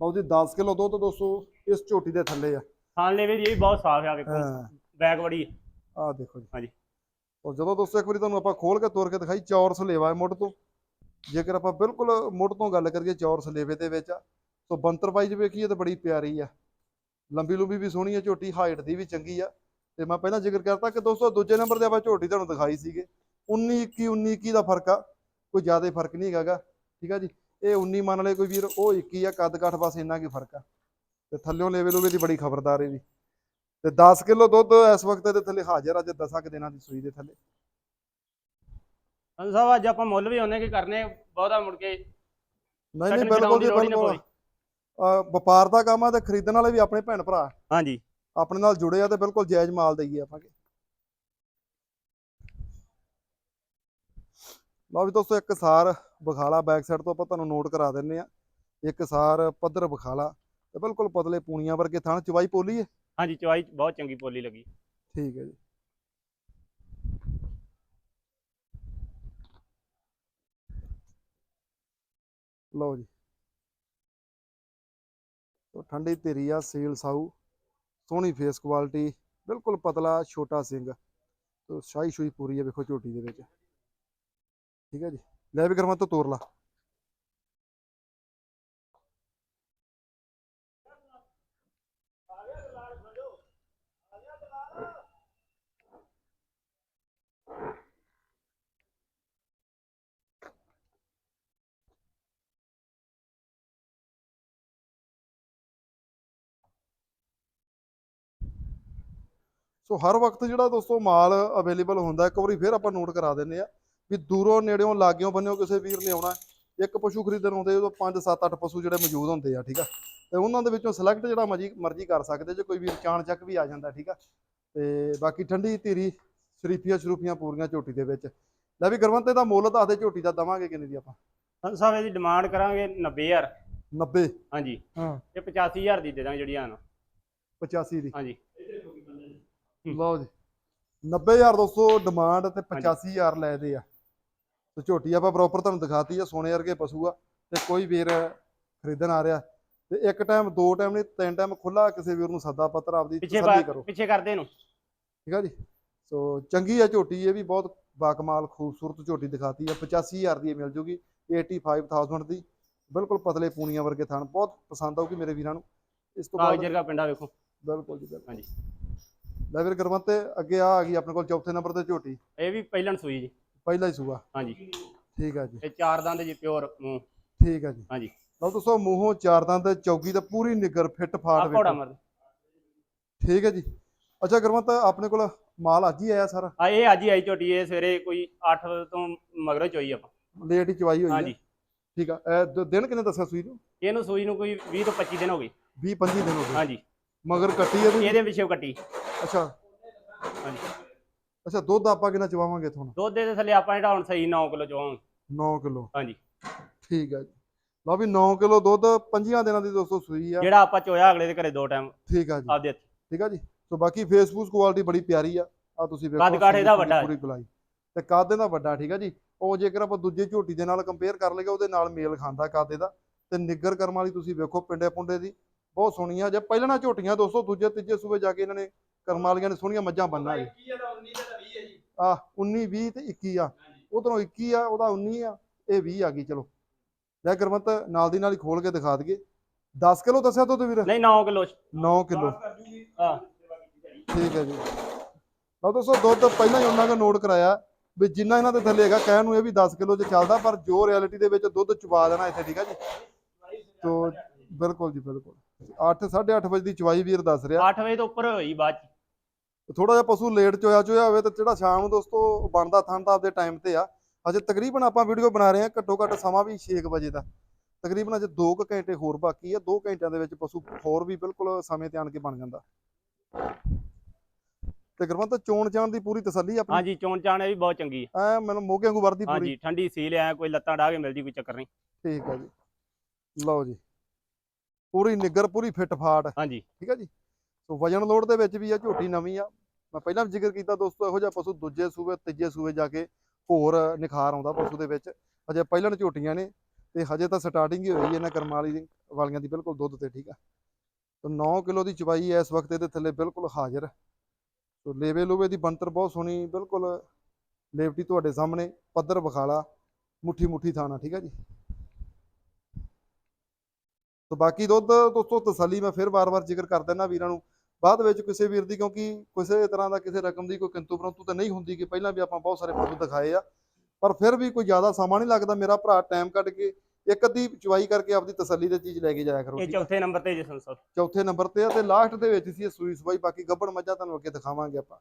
Speaker 1: ਬਹੁਤੀ 10 ਕਿਲੋ ਦੁੱਧ ਦੋਸਤੋ ਇਸ ਝੋਟੀ ਦੇ ਥੱਲੇ ਆ।
Speaker 2: ਖਾਣ ਲੈਵੇ ਦੀ ਇਹ ਵੀ ਬਹੁਤ ਸਾਫ਼ ਆ ਵੇਖੋ। ਬੈਗ ਬੜੀ।
Speaker 1: ਆ। ਦੇਖੋ ਜੀ।
Speaker 2: ਹਾਂਜੀ।
Speaker 1: ਔਰ ਜਦੋਂ ਦੋਸਤੋ ਇੱਕ ਵਾਰੀ ਤੁਹਾਨੂੰ ਆਪਾਂ ਖੋਲ ਕੇ ਤੋਰ ਕੇ ਦਿਖਾਈ ਚੌਰ ਸਲੇਵਾ ਮੁੱਢ ਤੋਂ। ਜੇਕਰ ਆਪਾਂ ਬਿਲਕੁਲ ਮੁੱਢ ਤੋਂ ਗੱਲ ਕਰੀਏ ਚੌਰ ਸਲੇਵੇ ਦੇ ਵਿੱਚ ਆ, ਸੋ ਬੰਤਰ ਪਾਈ ਜੇ ਵੇਖੀਏ ਤਾਂ ਬੜੀ ਪਿਆਰੀ ਆ। ਲੰਬੀ ਲੰਬੀ ਵੀ ਸੋਹਣੀ ਹੈ ਝੋਟੀ ਹਾਈਟ ਦੀ ਵੀ ਚੰਗੀ ਆ। ਤੇ ਮੈਂ ਪਹਿਲਾਂ ਜ਼ਿਕਰ ਕਰਤਾ ਕਿ ਦੋਸਤੋ ਦੂਜੇ ਨੰਬਰ ਤੇ ਆਪਾਂ ਝੋਟੀ ਤੁਹਾਨੂੰ ਦਿਖਾਈ ਸੀਗੇ। 19 21 19 21 ਦਾ ਫ਼ਰਕ ਆ। ਕੋਈ ਜ਼ਿਆਦਾ ਫ਼ਰਕ ਨਹੀਂ ਹੈਗਾਗਾ ਠੀਕ ਆ ਜੀ? ਇਹ 19 ਮੰਨ ਲਏ ਕੋਈ ਵੀਰ ਉਹ 21 ਆ ਕੱਦ ਕਾਠ ਬਸ ਇੰਨਾ ਕੀ ਫ਼ਰਕ ਆ। ਤੇ ਥੱਲਿਓਂ ਲੈਵਲ ਉਹਦੇ ਦੀ ਬੜੀ ਖਬਰਦਾਰ ਹੈ ਵੀ। ਤੇ 10 ਕਿਲੋ ਦੁੱਧ ਇਸ ਵਕਤ ਦੇ ਥੱਲੇ ਹਾਜ਼ਰ ਅੱਜ 10 ਕੁ ਦਿਨਾਂ ਦੀ ਸੂਈ ਦੇ ਥੱਲੇ।
Speaker 2: ਸਾਹਿਬ ਅੱਜ ਆਪਾਂ ਮੁੱਲ ਵੀ ਉਹਨੇ ਕੀ ਕਰਨੇ ਬਹੁਤਾ ਮੁੜ ਕੇ
Speaker 1: ਨਹੀਂ ਨਹੀਂ ਬਿਲਕੁਲ ਜੀ
Speaker 2: ਹੀ
Speaker 1: ਬਿਲਕੁਲ। ਵਪਾਰ ਦਾ ਕੰਮ ਆ ਤੇ ਖਰੀਦਣ ਵਾਲੇ ਵੀ ਆਪਣੇ ਭੈਣ ਭਰਾ
Speaker 2: ਹਾਂਜੀ।
Speaker 1: ਆਪਣੇ ਨਾਲ ਜੁੜੇ ਆ ਤੇ ਬਿਲਕੁਲ ਜਾਇਜ਼ ਮਾਲ ਦਈਏ ਆਪਾਂ ਕਿ। ਲਓ ਵੀ ਦੋਸਤੋ ਇੱਕ ਸਾਰ ਬਖਾਲਾ ਬੈਕ ਸਾਈਡ ਤੋਂ ਆਪਾਂ ਤੁਹਾਨੂੰ ਨੋਟ ਕਰਾ ਦਿੰਨੇ ਆ। ਇੱਕ ਸਾਰ ਪੱਧਰ ਬਖਾਲਾ ਤੇ ਬਿਲਕੁਲ ਪਤਲੇ ਪੂਣੀਆਂ ਵਰਗੇ ਥਣ ਚਵਾਈ ਪੋਲੀ ਹੈ
Speaker 2: ਹਾਂਜੀ ਚਵਾਈ ਬਹੁਤ ਚੰਗੀ ਪੋਲੀ ਲੱਗੀ।
Speaker 1: ਠੀਕ ਹੈ ਜੀ। ਲਓ ਜੀ। ਤੋ ਠੰਡੀ ਧੀਰੀ ਆ, ਸੇਲ ਸਾਊ, ਸੋਹਣੀ ਫੇਸ ਕੁਆਲਿਟੀ ਬਿਲਕੁਲ ਪਤਲਾ, ਛੋਟਾ ਸਿੰਘ। ਤੋ ਸ਼ਾਹੀ ਸ਼ੂਈ ਪੂਰੀ ਹੈ ਵੇਖੋ ਝੋਟੀ ਦੇ ਵਿੱਚ। ਠੀਕ ਹੈ ਜੀ। ਲੈ ਵੀ ਕਰਮਾ ਤੋਂ ਤੋਰ ਲਾ। ਸੋ ਹਰ ਵਕਤ ਜਿਹੜਾ ਦੋਸਤੋ ਮਾਲ ਅਵੇਲੇਬਲ ਹੁੰਦਾ ਇੱਕ ਵਾਰੀ ਫਿਰ ਆਪਾਂ ਨੋਟ ਕਰਾ ਦਿੰਦੇ ਆ ਵੀ ਦੂਰੋਂ ਨੇੜਿਓਂ ਲਾਗਿਓਂ ਬੰਨਿਓ ਕਿਸੇ ਵੀਰ ਨੇ ਆਉਣਾ ਇੱਕ ਪਸ਼ੂ ਖਰੀਦਣ ਆਉਂਦੇ ਉਦੋਂ 5 7 8 ਪਸ਼ੂ ਜਿਹੜੇ ਮੌਜੂਦ ਹੁੰਦੇ ਆ ਠੀਕ ਆ? ਤੇ ਉਹਨਾਂ ਦੇ ਵਿੱਚੋਂ ਸਿਲੈਕਟ ਜਿਹੜਾ ਮਰਜ਼ੀ ਮਰਜ਼ੀ ਕਰ ਸਕਦੇ ਜੇ ਕੋਈ ਵੀਰ ਚਾਣ ਚੱਕ ਵੀ ਆ ਜਾਂਦਾ ਠੀਕ ਆ? ਤੇ ਬਾਕੀ ਠੰਡੀ ਧੀਰੀ ਸ਼ਰੀਫੀਆਂ ਸ਼ਰੂਫੀਆਂ ਪੂਰੀਆਂ ਝੋਟੀ ਦੇ ਵਿੱਚ। ਲੈ ਵੀ ਗੁਰਵੰਤ ਇਹਦਾ ਮੁੱਲ ਦੱਸ ਦੇ ਝੋਟੀ ਦਾ ਦਵਾਂਗੇ ਕਿੰਨੇ ਦੀ ਆਪਾਂ?
Speaker 2: ਸੰਧੂ ਸਾਹਿਬ ਇਹਦੀ ਡਿਮਾਂਡ ਕਰਾਂਗੇ 90000
Speaker 1: 90
Speaker 2: ਹਾਂਜੀ।
Speaker 1: ਹਾਂ।
Speaker 2: ਤੇ 85000 ਦੀ ਦੇ ਦਾਂਗੇ ਜਿਹੜੀਆਂ ਹਨ
Speaker 1: 85 ਦੀ?
Speaker 2: ਹਾਂਜੀ।
Speaker 1: ਲਓ ਜੀ। 90000 ਦੋਸਤੋ ਡਿਮਾਂਡ ਤੇ 85000 ਲੈਦੇ ਆ। ਤੇ ਝੋਟੀ ਆਪਾਂ ਪ੍ਰੋਪਰ ਤੁਹਾਨੂੰ ਦਿਖਾਤੀ ਆ ਸੋਨੇ ਵਰਗੇ ਪਸ਼ੂ ਆ ਤੇ ਕੋਈ ਵੀਰ ਖਰੀਦਣ ਆ ਰਿਹਾ। ਤੇ ਇੱਕ ਟਾਈਮ ਦੋ ਟਾਈਮ ਨਹੀਂ ਤਿੰਨ ਟਾਈਮ ਖੁੱਲਾ ਕਿਸੇ ਵੀਰ ਨੂੰ ਸੱਦਾ ਪੱਤਰ ਆਪਦੀ ਤਸੱਲੀ ਕਰੋ।
Speaker 2: ਪਿੱਛੇ ਕਰਦੇ ਇਹਨੂੰ।
Speaker 1: ਠੀਕ ਆ ਜੀ? ਸੋ ਚੰਗੀ ਆ ਝੋਟੀ ਇਹ ਵੀ ਬਹੁਤ ਬਾਕਮਾਲ ਖੂਬਸੂਰਤ ਝੋਟੀ ਦਿਖਾਤੀ ਆ। 85000 ਦੀ ਮਿਲ ਜੂਗੀ 85000 ਦੀ। ਬਿਲਕੁਲ ਪਤਲੇ ਪੂਣੀਆਂ ਵਰਗੇ ਥਣ ਬਹੁਤ ਪਸੰਦ ਆਊਗੀ ਮੇਰੇ ਵੀਰਾਂ ਨੂੰ। ਇਸ ਤੋਂ ਬਾਅਦ
Speaker 2: ਦਾ ਪਿੰਡਾ ਵੇਖੋ।
Speaker 1: ਬਿਲਕੁਲ ਜੀ
Speaker 2: ਹਾਂਜੀ।
Speaker 1: ਲੈ ਵੀਰ ਗੁਰਵੰਤ ਤੇ ਅੱਗੇ ਆ ਆ ਗਈ ਆਪਣੇ ਕੋਲ ਚੌਥੇ ਨੰਬਰ ਤੇ ਝੋਟੀ।
Speaker 2: ਇਹ ਵੀ ਪਹਿਲਣ ਸੂਈ ਜੀ।
Speaker 1: ਪਹਿਲਾ ਹੀ ਸੂਆ।
Speaker 2: ਹਾਂਜੀ।
Speaker 1: ਠੀਕ ਆ ਜੀ।
Speaker 2: ਇਹ ਚਾਰ ਦੰਦ ਜੀ ਪਿਓਰ ਮੂੰਹ।
Speaker 1: ਠੀਕ ਆ ਜੀ।
Speaker 2: ਹਾਂਜੀ।
Speaker 1: ਲਓ ਦੋਸਤੋ ਮੂੰਹੋਂ ਚਾਰ ਦੰਦ ਚੌਗੀ ਤੇ ਪੂਰੀ ਨਿੱਗਰ ਫਿੱਟ
Speaker 2: ਆ
Speaker 1: ਫਾਟ
Speaker 2: ਘੋੜਾ
Speaker 1: ਵੇਖੋ।
Speaker 2: ਮਰ
Speaker 1: ਠੀਕ ਹੈ ਜੀ। ਅੱਛਾ ਗੁਰਵੰਤ ਆਪਣੇ ਕੋਲ ਮਾਲ ਅੱਜ ਹੀ ਆਇਆ ਸਰ?
Speaker 2: ਆ ਇਹ ਅੱਜ ਹੀ ਆਈ ਝੋਟੀ ਇਹ ਸਵੇਰੇ ਕੋਈ 8 ਤੋਂ ਮਗਰੋਂ ਚੋਈ ਆਪਾਂ।
Speaker 1: ਲੇਟ ਹੀ ਚਵਾਈ ਹੋਈ ਹੈ
Speaker 2: ਹਾਂਜੀ।
Speaker 1: ਠੀਕ ਆ। ਇਹ ਦ- ਦਿਨ ਕਿੰਨੇ ਦੱਸਿਆ ਸੂਈ ਨੂੰ?
Speaker 2: ਇਹਨੂੰ ਸੂਈ ਨੂੰ ਕੋਈ 20 ਤੋਂ 25 ਦਿਨ ਹੋ ਗਏ।
Speaker 1: 20 25 ਦਿਨ ਹੋ ਗਏ।
Speaker 2: ਹਾਂਜੀ।
Speaker 1: ਮਗਰ ਕੱਟੀ ਇਹਦੀ
Speaker 2: ਇਹਦੇ ਪਿੱਛੇ ਕੱਟੀ।
Speaker 1: ਅੱਛਾ।
Speaker 2: ਹਾਂਜੀ।
Speaker 1: ਅੱਛਾ ਦੁੱਧ ਆਪਾਂ ਕਿੰਨਾ ਚਵਾਵਾਂਗੇ ਤੁਹਾਨੂੰ
Speaker 2: ਦੁੱਧ ਦੇ ਥੱਲੇ ਆਪਾਂ ਜਿਹੜਾ ਹੁਣ ਸਹੀ 9 ਕਿਲੋ ਚਵਾਂਗੇ
Speaker 1: 9 ਕਿਲੋ।
Speaker 2: ਹਾਂਜੀ।
Speaker 1: ਠੀਕ ਹੈ ਜੀ। ਲਓ ਵੀ 9 ਕਿਲੋ ਦੁੱਧ 5 ਦਿਨਾਂ ਦੀ ਦੋਸਤੋ ਸੂਈ ਆ।
Speaker 2: ਜਿਹੜਾ ਆਪਾਂ ਚੋਇਆ ਅਗਲੇ ਦੇ ਘਰੇ ਦੋ ਟਾਈਮ।
Speaker 1: ਠੀਕ ਆ ਜੀ।
Speaker 2: ਆਪਦੇ ਹੱਥ।
Speaker 1: ਠੀਕ ਆ ਜੀ। ਸੋ ਬਾਕੀ ਫੇਸਬੁੱਕ ਕੁਆਲਿਟੀ ਬੜੀ ਪਿਆਰੀ ਆ। ਆ ਤੁਸੀਂ ਵੇਖੋ
Speaker 2: ਕੱਦ ਕਾਠ
Speaker 1: ਪੂਰੀ-
Speaker 2: ਵੱਡਾ।
Speaker 1: ਪੂਰੀ ਗੁਲਾਈ ਤੇ ਕੱਦ ਇਹਦਾ ਵੱਡਾ ਠੀਕ ਆ ਜੀ। ਉਹ ਜੇਕਰ ਆਪਾਂ ਦੂਜੇ ਝੋਟੀ ਦੇ ਨਾਲ ਕੰਪੇਅਰ ਕਰ ਲਈਏ ਉਹਦੇ ਨਾਲ ਮੇਲ ਖਾਂਦਾ ਕੱਦ ਇਹਦਾ। ਤੇ ਨਿੱਗਰ ਕਰਮ ਵਾਲੀ ਤੁਸੀਂ ਵੇਖੋ ਪਿੰਡੇ ਪੁੰਡੇ ਦੀ। ਬਹੁਤ ਸੋਹਣੀ ਆ ਜੇ ਪਹਿਲਾਂ ਝੋਟੀਆਂ ਦੋਸਤੋ ਦੂਜੇ ਤੀਜੇ ਸੂਬੇ ਜਾ ਕੇ ਇਹਨਾਂ ਨੇ ਕਰਮ ਵਾਲੀਆਂ ਨੇ ਸੋਹਣੀਆਂ ਮੱਝਾਂ ਬੰਨਾ ਜੀ। ਆ 19 20 ਤੇ 21 ਆ ਉਧਰੋਂ 21 ਆ ਉਹਦਾ 19 ਆ ਇਹ 20 ਆ ਗਈ ਚਲੋ। ਲੈ ਗੁਰਮਤ ਨਾਲ ਦੀ ਨਾਲ ਹੀ ਖੋਲ ਕੇ ਦਿਖਾ ਦਈਏ। 10 ਕਿਲੋ ਦੱਸਿਆ ਦੁੱਧ ਵੀਰ?
Speaker 2: ਨਹੀਂ 9 ਕਿਲੋ
Speaker 1: 9 ਕਿਲੋ।
Speaker 2: ਹਾਂ।
Speaker 1: ਠੀਕ ਹੈ ਜੀ। ਲਓ ਦੋਸਤੋ ਦੁੱਧ ਪਹਿਲਾਂ ਹੀ ਉਹਨਾਂ ਨੇ ਨੋਟ ਕਰਾਇਆ ਵੀ ਜਿੰਨਾ ਇਹਨਾਂ ਦੇ ਥੱਲੇ ਹੈਗਾ ਕਹਿਣ ਨੂੰ ਇਹ ਵੀ 10 ਕਿਲੋ ਚ ਚੱਲਦਾ ਪਰ ਜੋ ਰਿਐਲਿਟੀ ਦੇ ਵਿੱਚ ਦੁੱਧ ਚੁਬਾ ਦੇਣਾ ਇੱਥੇ ਠੀਕ ਹੈ ਜੀ? ਤੋ ਬਿਲਕੁਲ ਜੀ ਬਿਲਕੁਲ। 8 8:30 ਵਜੇ ਦੀ ਚਵਾਈ ਵੀਰ ਦੱਸ ਰਿਹਾ।
Speaker 2: 8 ਵਜੇ ਤੋਂ ਉੱਪਰ ਹੋਈ ਬਾਅਦ ਚ।
Speaker 1: ਥੋੜਾ ਜਿਹਾ ਪਸ਼ੂ ਲੇਟ ਚੋਇਆ ਚੋਇਆ ਹੋਵੇ ਤੇ ਜਿਹੜਾ ਸ਼ਾਮ ਨੂੰ ਦੋਸਤੋ ਬਣਦਾ ਥਣ ਤਾਂ ਆਪਦੇ ਟਾਈਮ ਤੇ ਆ। ਅਜੇ ਤਕਰੀਬਨ ਆਪਾਂ ਵੀਡੀਓ ਬਣਾ ਰਹੇ ਹਾਂ ਘੱਟੋ ਘੱਟ ਸਮਾਂ ਵੀ 6 ਵਜੇ ਦਾ। ਤਕਰੀਬਨ ਅਜੇ 2 ਘੰਟੇ ਹੋਰ ਬਾਕੀ ਆ। 2 ਘੰਟਿਆਂ ਦੇ ਵਿੱਚ ਪਸ਼ੂ ਹੋਰ ਵੀ ਬਿਲਕੁਲ ਸਮੇਂ ਤੇ ਆਣ ਕੇ ਬਣ ਜਾਂਦਾ। ਤੇ ਗੁਰਮਤ ਚੋਣ ਚਾਣ ਦੀ ਪੂਰੀ ਤਸੱਲੀ ਆਪਣੀ?
Speaker 2: ਹਾਂਜੀ ਚੋਣ ਚਾਣ ਇਹ ਵੀ ਬਹੁਤ ਚੰਗੀ ਹੈ
Speaker 1: ਐ ਮੈਨੂੰ ਮੋਗੇ ਵਾਂਗੂ ਵਰਦੀ ਪੂਰੀ।
Speaker 2: ਹਾਂਜੀ ਠੰਡੀ ਸੀਲ ਐ ਕੋਈ ਲੱਤਾਂ ਢਾ ਕੇ ਮਿਲਦੀ ਕੋਈ ਚੱਕਰ ਨਹੀਂ।
Speaker 1: ਠੀਕ ਹੈ ਜੀ। ਲਓ ਜੀ। ਪੂਰੀ ਨਿੱਗਰ ਪੂਰੀ ਫਿੱਟ ਫਾਟ।
Speaker 2: ਹਾਂਜੀ।
Speaker 1: ਠੀਕ ਹੈ ਜੀ? ਸੋ ਵਜਨ ਲੋਡ ਦੇ ਵਿੱਚ ਵੀ ਆ ਝੋਟੀ ਨਵੀਂ ਆ। ਮੈਂ ਪਹਿਲਾਂ ਵੀ ਜ਼ਿਕਰ ਕੀਤਾ ਦੋਸਤੋ ਇਹੋ ਜਿਹਾ ਪਸ਼ੂ ਦੂਜੇ ਸੂਬੇ ਤੀਜੇ ਸੂਬੇ ਜਾ ਕੇ ਹੋਰ ਨਿਖਾਰ ਆਉਂਦਾ ਪਸ਼ੂ ਦੇ ਵਿੱਚ। ਅਜੇ ਪਹਿਲਾਂ ਝੋਟੀਆਂ ਨੇ ਤੇ ਹਜੇ ਤਾਂ ਸਟਾਰਟਿੰਗ ਹੀ ਹੋਈ ਇਹਨਾਂ ਕਰਮ ਵਾਲੀ ਦੀ ਵਾਲੀਆਂ ਦੀ ਬਿਲਕੁਲ ਦੁੱਧ ਤੇ ਠੀਕ ਆ? ਤਾਂ 9 ਕਿਲੋ ਦੀ ਚਵਾਈ ਇਸ ਵਕਤ ਇਹਦੇ ਥੱਲੇ ਬਿਲਕੁਲ ਹਾਜ਼ਰ। ਸੋ ਲੇਵੇ ਲੂਵੇ ਦੀ ਬੰਤਰ ਬਹੁਤ ਸੋਹਣੀ ਬਿਲਕੁਲ ਲੇਵਟੀ ਤੁਹਾਡੇ ਸਾਹਮਣੇ ਪੱਧਰ ਵਿਖਾਲਾ ਮੁੱਠੀ ਮੁੱਠੀ ਥਾਣਾ ਠੀਕ ਆ ਜੀ? ਤੇ ਬਾਕੀ ਦੁੱਧ ਦੋਸਤੋ ਤਸੱਲੀ ਮੈਂ ਫਿਰ ਵਾਰ-ਵਾਰ ਜ਼ਿਕਰ ਕਰ ਦਿੰਦਾ ਵੀਰਾਂ ਨੂੰ। ਬਾਅਦ ਵਿੱਚ ਕਿਸੇ ਵੀਰ ਦੀ ਕਿਉਂਕਿ ਕਿਸੇ ਤਰ੍ਹਾਂ ਦਾ ਕਿਸੇ ਰਕਮ ਦੀ ਕੋਈ ਕਿੰਤੂ ਪਰੰਤੂ ਤਾਂ ਨਹੀਂ ਹੁੰਦੀ ਕਿ ਪਹਿਲਾਂ ਵੀ ਆਪਾਂ ਬਹੁਤ ਸਾਰੇ ਪਸ਼ੂ ਦਿਖਾਏ ਆ। ਪਰ ਫਿਰ ਵੀ ਕੋਈ ਜ਼ਿਆਦਾ ਸਮਾਂ ਨਹੀਂ ਲੱਗਦਾ ਮੇਰਾ ਭਰਾ ਟਾਈਮ ਕੱਢ ਕੇ ਇੱਕ ਅੱਧੀ ਚੁਆਈ ਕਰਕੇ ਆਪਦੀ ਤਸੱਲੀ ਦੀ ਚੀਜ਼ ਲੈ ਕੇ ਜਾਇਆ ਕਰੋ
Speaker 2: ਇਹ? ਚੌਥੇ ਨੰਬਰ ਤੇ ਜੀ ਸੰਸਦ
Speaker 1: ਚੌਥੇ ਨੰਬਰ ਤੇ ਆ ਤੇ ਲਾਸਟ ਦੇ ਵਿੱਚ ਸੀ ਇਹ ਸੂਈ ਸਵਾਈ ਬਾਕੀ ਗੱਬੜ ਮੱਝਾਂ ਤੁਹਾਨੂੰ ਅੱਗੇ ਦਿਖਾਵਾਂਗੇ ਆਪਾਂ।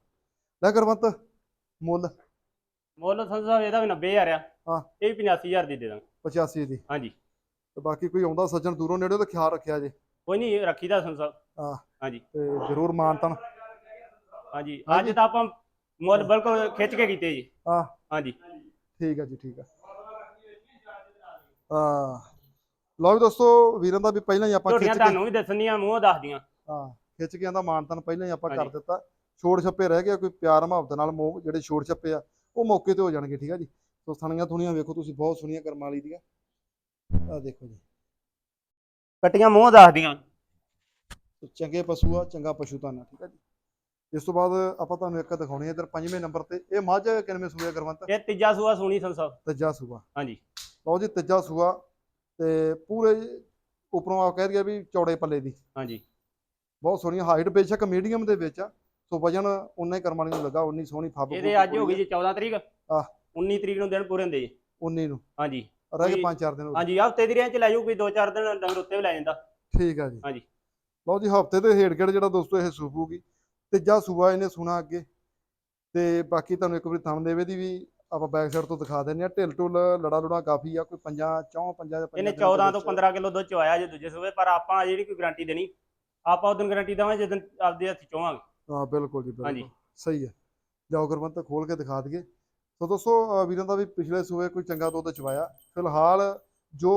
Speaker 1: ਲੈ ਗੁਰਵੰਤ ਮੁੱਲ।
Speaker 2: ਮੁੱਲ ਸੰਸਦ ਸਾਹਿਬ ਇਹਦਾ ਵੀ 90000 ਆ।
Speaker 1: ਹਾਂ।
Speaker 2: ਇਹ ਵੀ 85000 ਦੀ ਦੇ ਦਾਂਗੇ।
Speaker 1: 85 ਦੀ।
Speaker 2: ਹਾਂਜੀ।
Speaker 1: ਤੇ ਬਾਕੀ ਕੋਈ ਆਉਂਦਾ ਸੱਜਣ ਦੂਰੋਂ ਨੇੜੇ ਤਾਂ ਖਿਆਲ ਰੱਖਿਆ ਜੇ।
Speaker 2: ਕੋਈ ਨਹੀਂ ਰੱਖੀਦਾ ਸੰਸਦ।
Speaker 1: ਹਾਂ।
Speaker 2: ਹਾਂਜੀ।
Speaker 1: ਤੇ ਜ਼ਰੂਰ ਮਾਨਤਨ।
Speaker 2: ਹਾਂਜੀ। ਅੱਜ ਤਾਂ ਆਪਾਂ ਮੁੱਲ ਬਿਲਕੁਲ ਖਿੱਚ ਕੇ ਕੀਤੇ ਜੀ।
Speaker 1: ਹਾਂ।
Speaker 2: ਹਾਂਜੀ।
Speaker 1: ਠੀਕ ਹੈ ਜੀ ਠੀਕ ਹੈ। ਆ ਲਓ ਵੀ ਦੋਸਤੋ ਵੀਰਾਂ ਦਾ ਵੀ ਪਹਿਲਾਂ ਹੀ ਆਪਾਂ ਖਿੱਚ ਕੇ
Speaker 2: ਤੁਹਾਨੂੰ ਵੀ ਦੱਸਣੀਆਂ ਮੂੰਹ ਦੱਸਦੀਆਂ।
Speaker 1: ਹਾਂ। ਖਿੱਚ ਕੇ ਆਂਦਾ ਮਾਨਤਨ ਪਹਿਲਾਂ ਹੀ ਆਪਾਂ ਕਰ। ਦਿੱਤਾ। ਛੋੜ ਛੱਪੇ ਰਹਿ ਗਿਆ ਕੋਈ ਪਿਆਰ ਮੁਹੱਬਤ ਨਾਲ ਮੋਹ ਜਿਹੜੇ ਛੋੜ ਛੱਪੇ ਆ ਉਹ ਮੌਕੇ ਤੇ ਹੋ ਜਾਣਗੇ ਠੀਕ ਆ ਜੀ। ਸੋ ਥਣੀਆਂ ਥੁਣੀਆਂ ਵੇਖੋ ਤੁਸੀਂ ਬਹੁਤ ਸੋਹਣੀਆਂ ਕਰਮ ਵਾਲੀ ਦੀਆਂ। ਆ ਦੇਖੋ ਜੀ।
Speaker 2: ਕੱਟੀਆਂ ਮੂੰਹ ਦੱਸਦੀਆਂ।
Speaker 1: ਚੰਗੇ ਪਸ਼ੂ ਆ ਚੰਗਾ ਪਸ਼ੂ ਆ ਠੀਕ ਆ ਜੀ। ਇਸ ਤੋਂ ਬਾਅਦ ਆਪਾਂ ਤੁਹਾਨੂੰ ਇੱਕ ਦਿਖਾਉਣੀ ਹੈ ਇਧਰ ਪੰਜਵੇਂ ਨੰਬਰ ਤੇ। ਇਹ ਮੱਝ ਕਿੰਨਵੇਂ ਸੂਏ ਗੁਰਵੰਤ?
Speaker 2: ਇਹ ਤੀਜਾ ਸੂਆ ਸੋਣੀ ਸੰਸਦ
Speaker 1: ਤੀਜਾ ਸੂਆ।
Speaker 2: ਹਾਂਜੀ।
Speaker 1: ਲਓ ਜੀ ਤੀਜਾ ਸੂਆ। ਤੇ ਪੂਰੇ ਉੱਪਰੋਂ ਆ ਕਹਿ ਦਈਏ ਵੀ ਚੌੜੇ ਪੱਲੇ ਦੀ।
Speaker 2: ਹਾਂਜੀ।
Speaker 1: ਬਹੁਤ ਸੋਹਣੀ ਹਾਈਟ ਬੇਸ਼ੱਕ ਮੀਡੀਅਮ ਦੇ ਵਿੱਚ ਆ। ਸੋ ਵਜਨ ਉਨਾ ਹੀ ਕਰਮਾਂ ਨੂੰ ਲੱਗਾ ਉਨੀ ਸੋਹਣੀ ਫੱਬ
Speaker 2: ਇਹਦੇ ਅੱਜ ਹੋ ਗਈ ਜੀ 14 ਤਰੀਕ।
Speaker 1: ਆਹ।
Speaker 2: 19 ਤਰੀਕ ਨੂੰ ਦਿਨ ਪੂਰੇ ਹੁੰਦੇ ਜੀ।
Speaker 1: ਉਨੀ ਨੂੰ।
Speaker 2: ਹਾਂਜੀ।
Speaker 1: ਰਹਿ ਗਏ
Speaker 2: ਕੋਈ-
Speaker 1: 5-4 ਦਿਨ ਹੋ ਗਏ।
Speaker 2: ਹਾਂਜੀ ਹਫ਼ਤੇ ਦੀ ਰੇਂਜ ਚ ਲੈ ਜਾਊ ਕੋਈ 2-4 ਦਿਨ ਡੰਗਰ ਉੱਤੇ ਵੀ ਲੈ ਜਾਂਦਾ
Speaker 1: ਠੀਕ ਆ ਜੀ
Speaker 2: ਹਾਂਜੀ।
Speaker 1: ਲਓ ਜੀ ਹਫ਼ਤੇ ਦੇ ਹੇਠ ਗੇੜ ਜਿਹੜਾ ਦੋਸਤੋ ਇਹ ਸੂਪੂਗੀ ਤੀਜਾ ਸੂਆ ਇਹਨੇ ਸੁਣਾ ਅੱਗੇ ਤੇ ਬਾਕੀ ਤੁਹਾਨੂੰ ਇੱਕ ਵਾਰੀ ਥੰਮ ਦੇਵੇ ਦੀ ਵੀ ਆਪਾਂ ਬੈਕ ਸਾਈਡ ਤੋਂ ਦਿਖਾ ਦਿੰਦੇ ਆ ਢਿੱਲ ਢੁੱਲ ਲੜਾ ਲੁੜਾ ਕਾਫੀ ਆ ਕੋਈ ਪੰਜਾਂ ਚੌਂ ਪੰਜਾਂ ਦੇ
Speaker 2: ਇਹਨੇ
Speaker 1: ਪੰਜਾਂ ਦਿਨਾਂ
Speaker 2: 14
Speaker 1: ਦੇ
Speaker 2: ਤੋਂ
Speaker 1: ਵਿੱਚ।
Speaker 2: 15 ਕਿਲੋ ਦੁੱਧ ਚਵਾਇਆ ਜੇ ਦੂਜੇ ਸੂਬੇ ਪਰ ਆਪਾਂ ਜਿਹੜੀ ਕੋਈ ਗਾਰੰਟੀ ਦੇਣੀ ਆਪਾਂ ਉਦੋਂ ਗਾਰੰਟੀ ਦੇਵਾਂਗੇ ਜਦੋਂ ਆਪਦੇ ਹੱਥ ਚੋਵਾਂਗੇ
Speaker 1: ਹਾਂ ਬਿਲਕੁਲ ਜੀ। ਬਿਲਕੁਲ ਸਹੀ ਹੈ ਜਾਓ ਗੁਰਮੰਤ ਖੋਲ ਕੇ ਦਿਖਾ ਦਈਏ ਸੋ ਦੋਸਤੋ ਵੀਰਾਂ ਦਾ ਵੀ ਪਿਛਲੇ ਸੂਏ ਕੋਈ ਚੰਗਾ ਦੁੱਧ ਚਵਾਇਆ। ਫਿਲਹਾਲ ਜੋ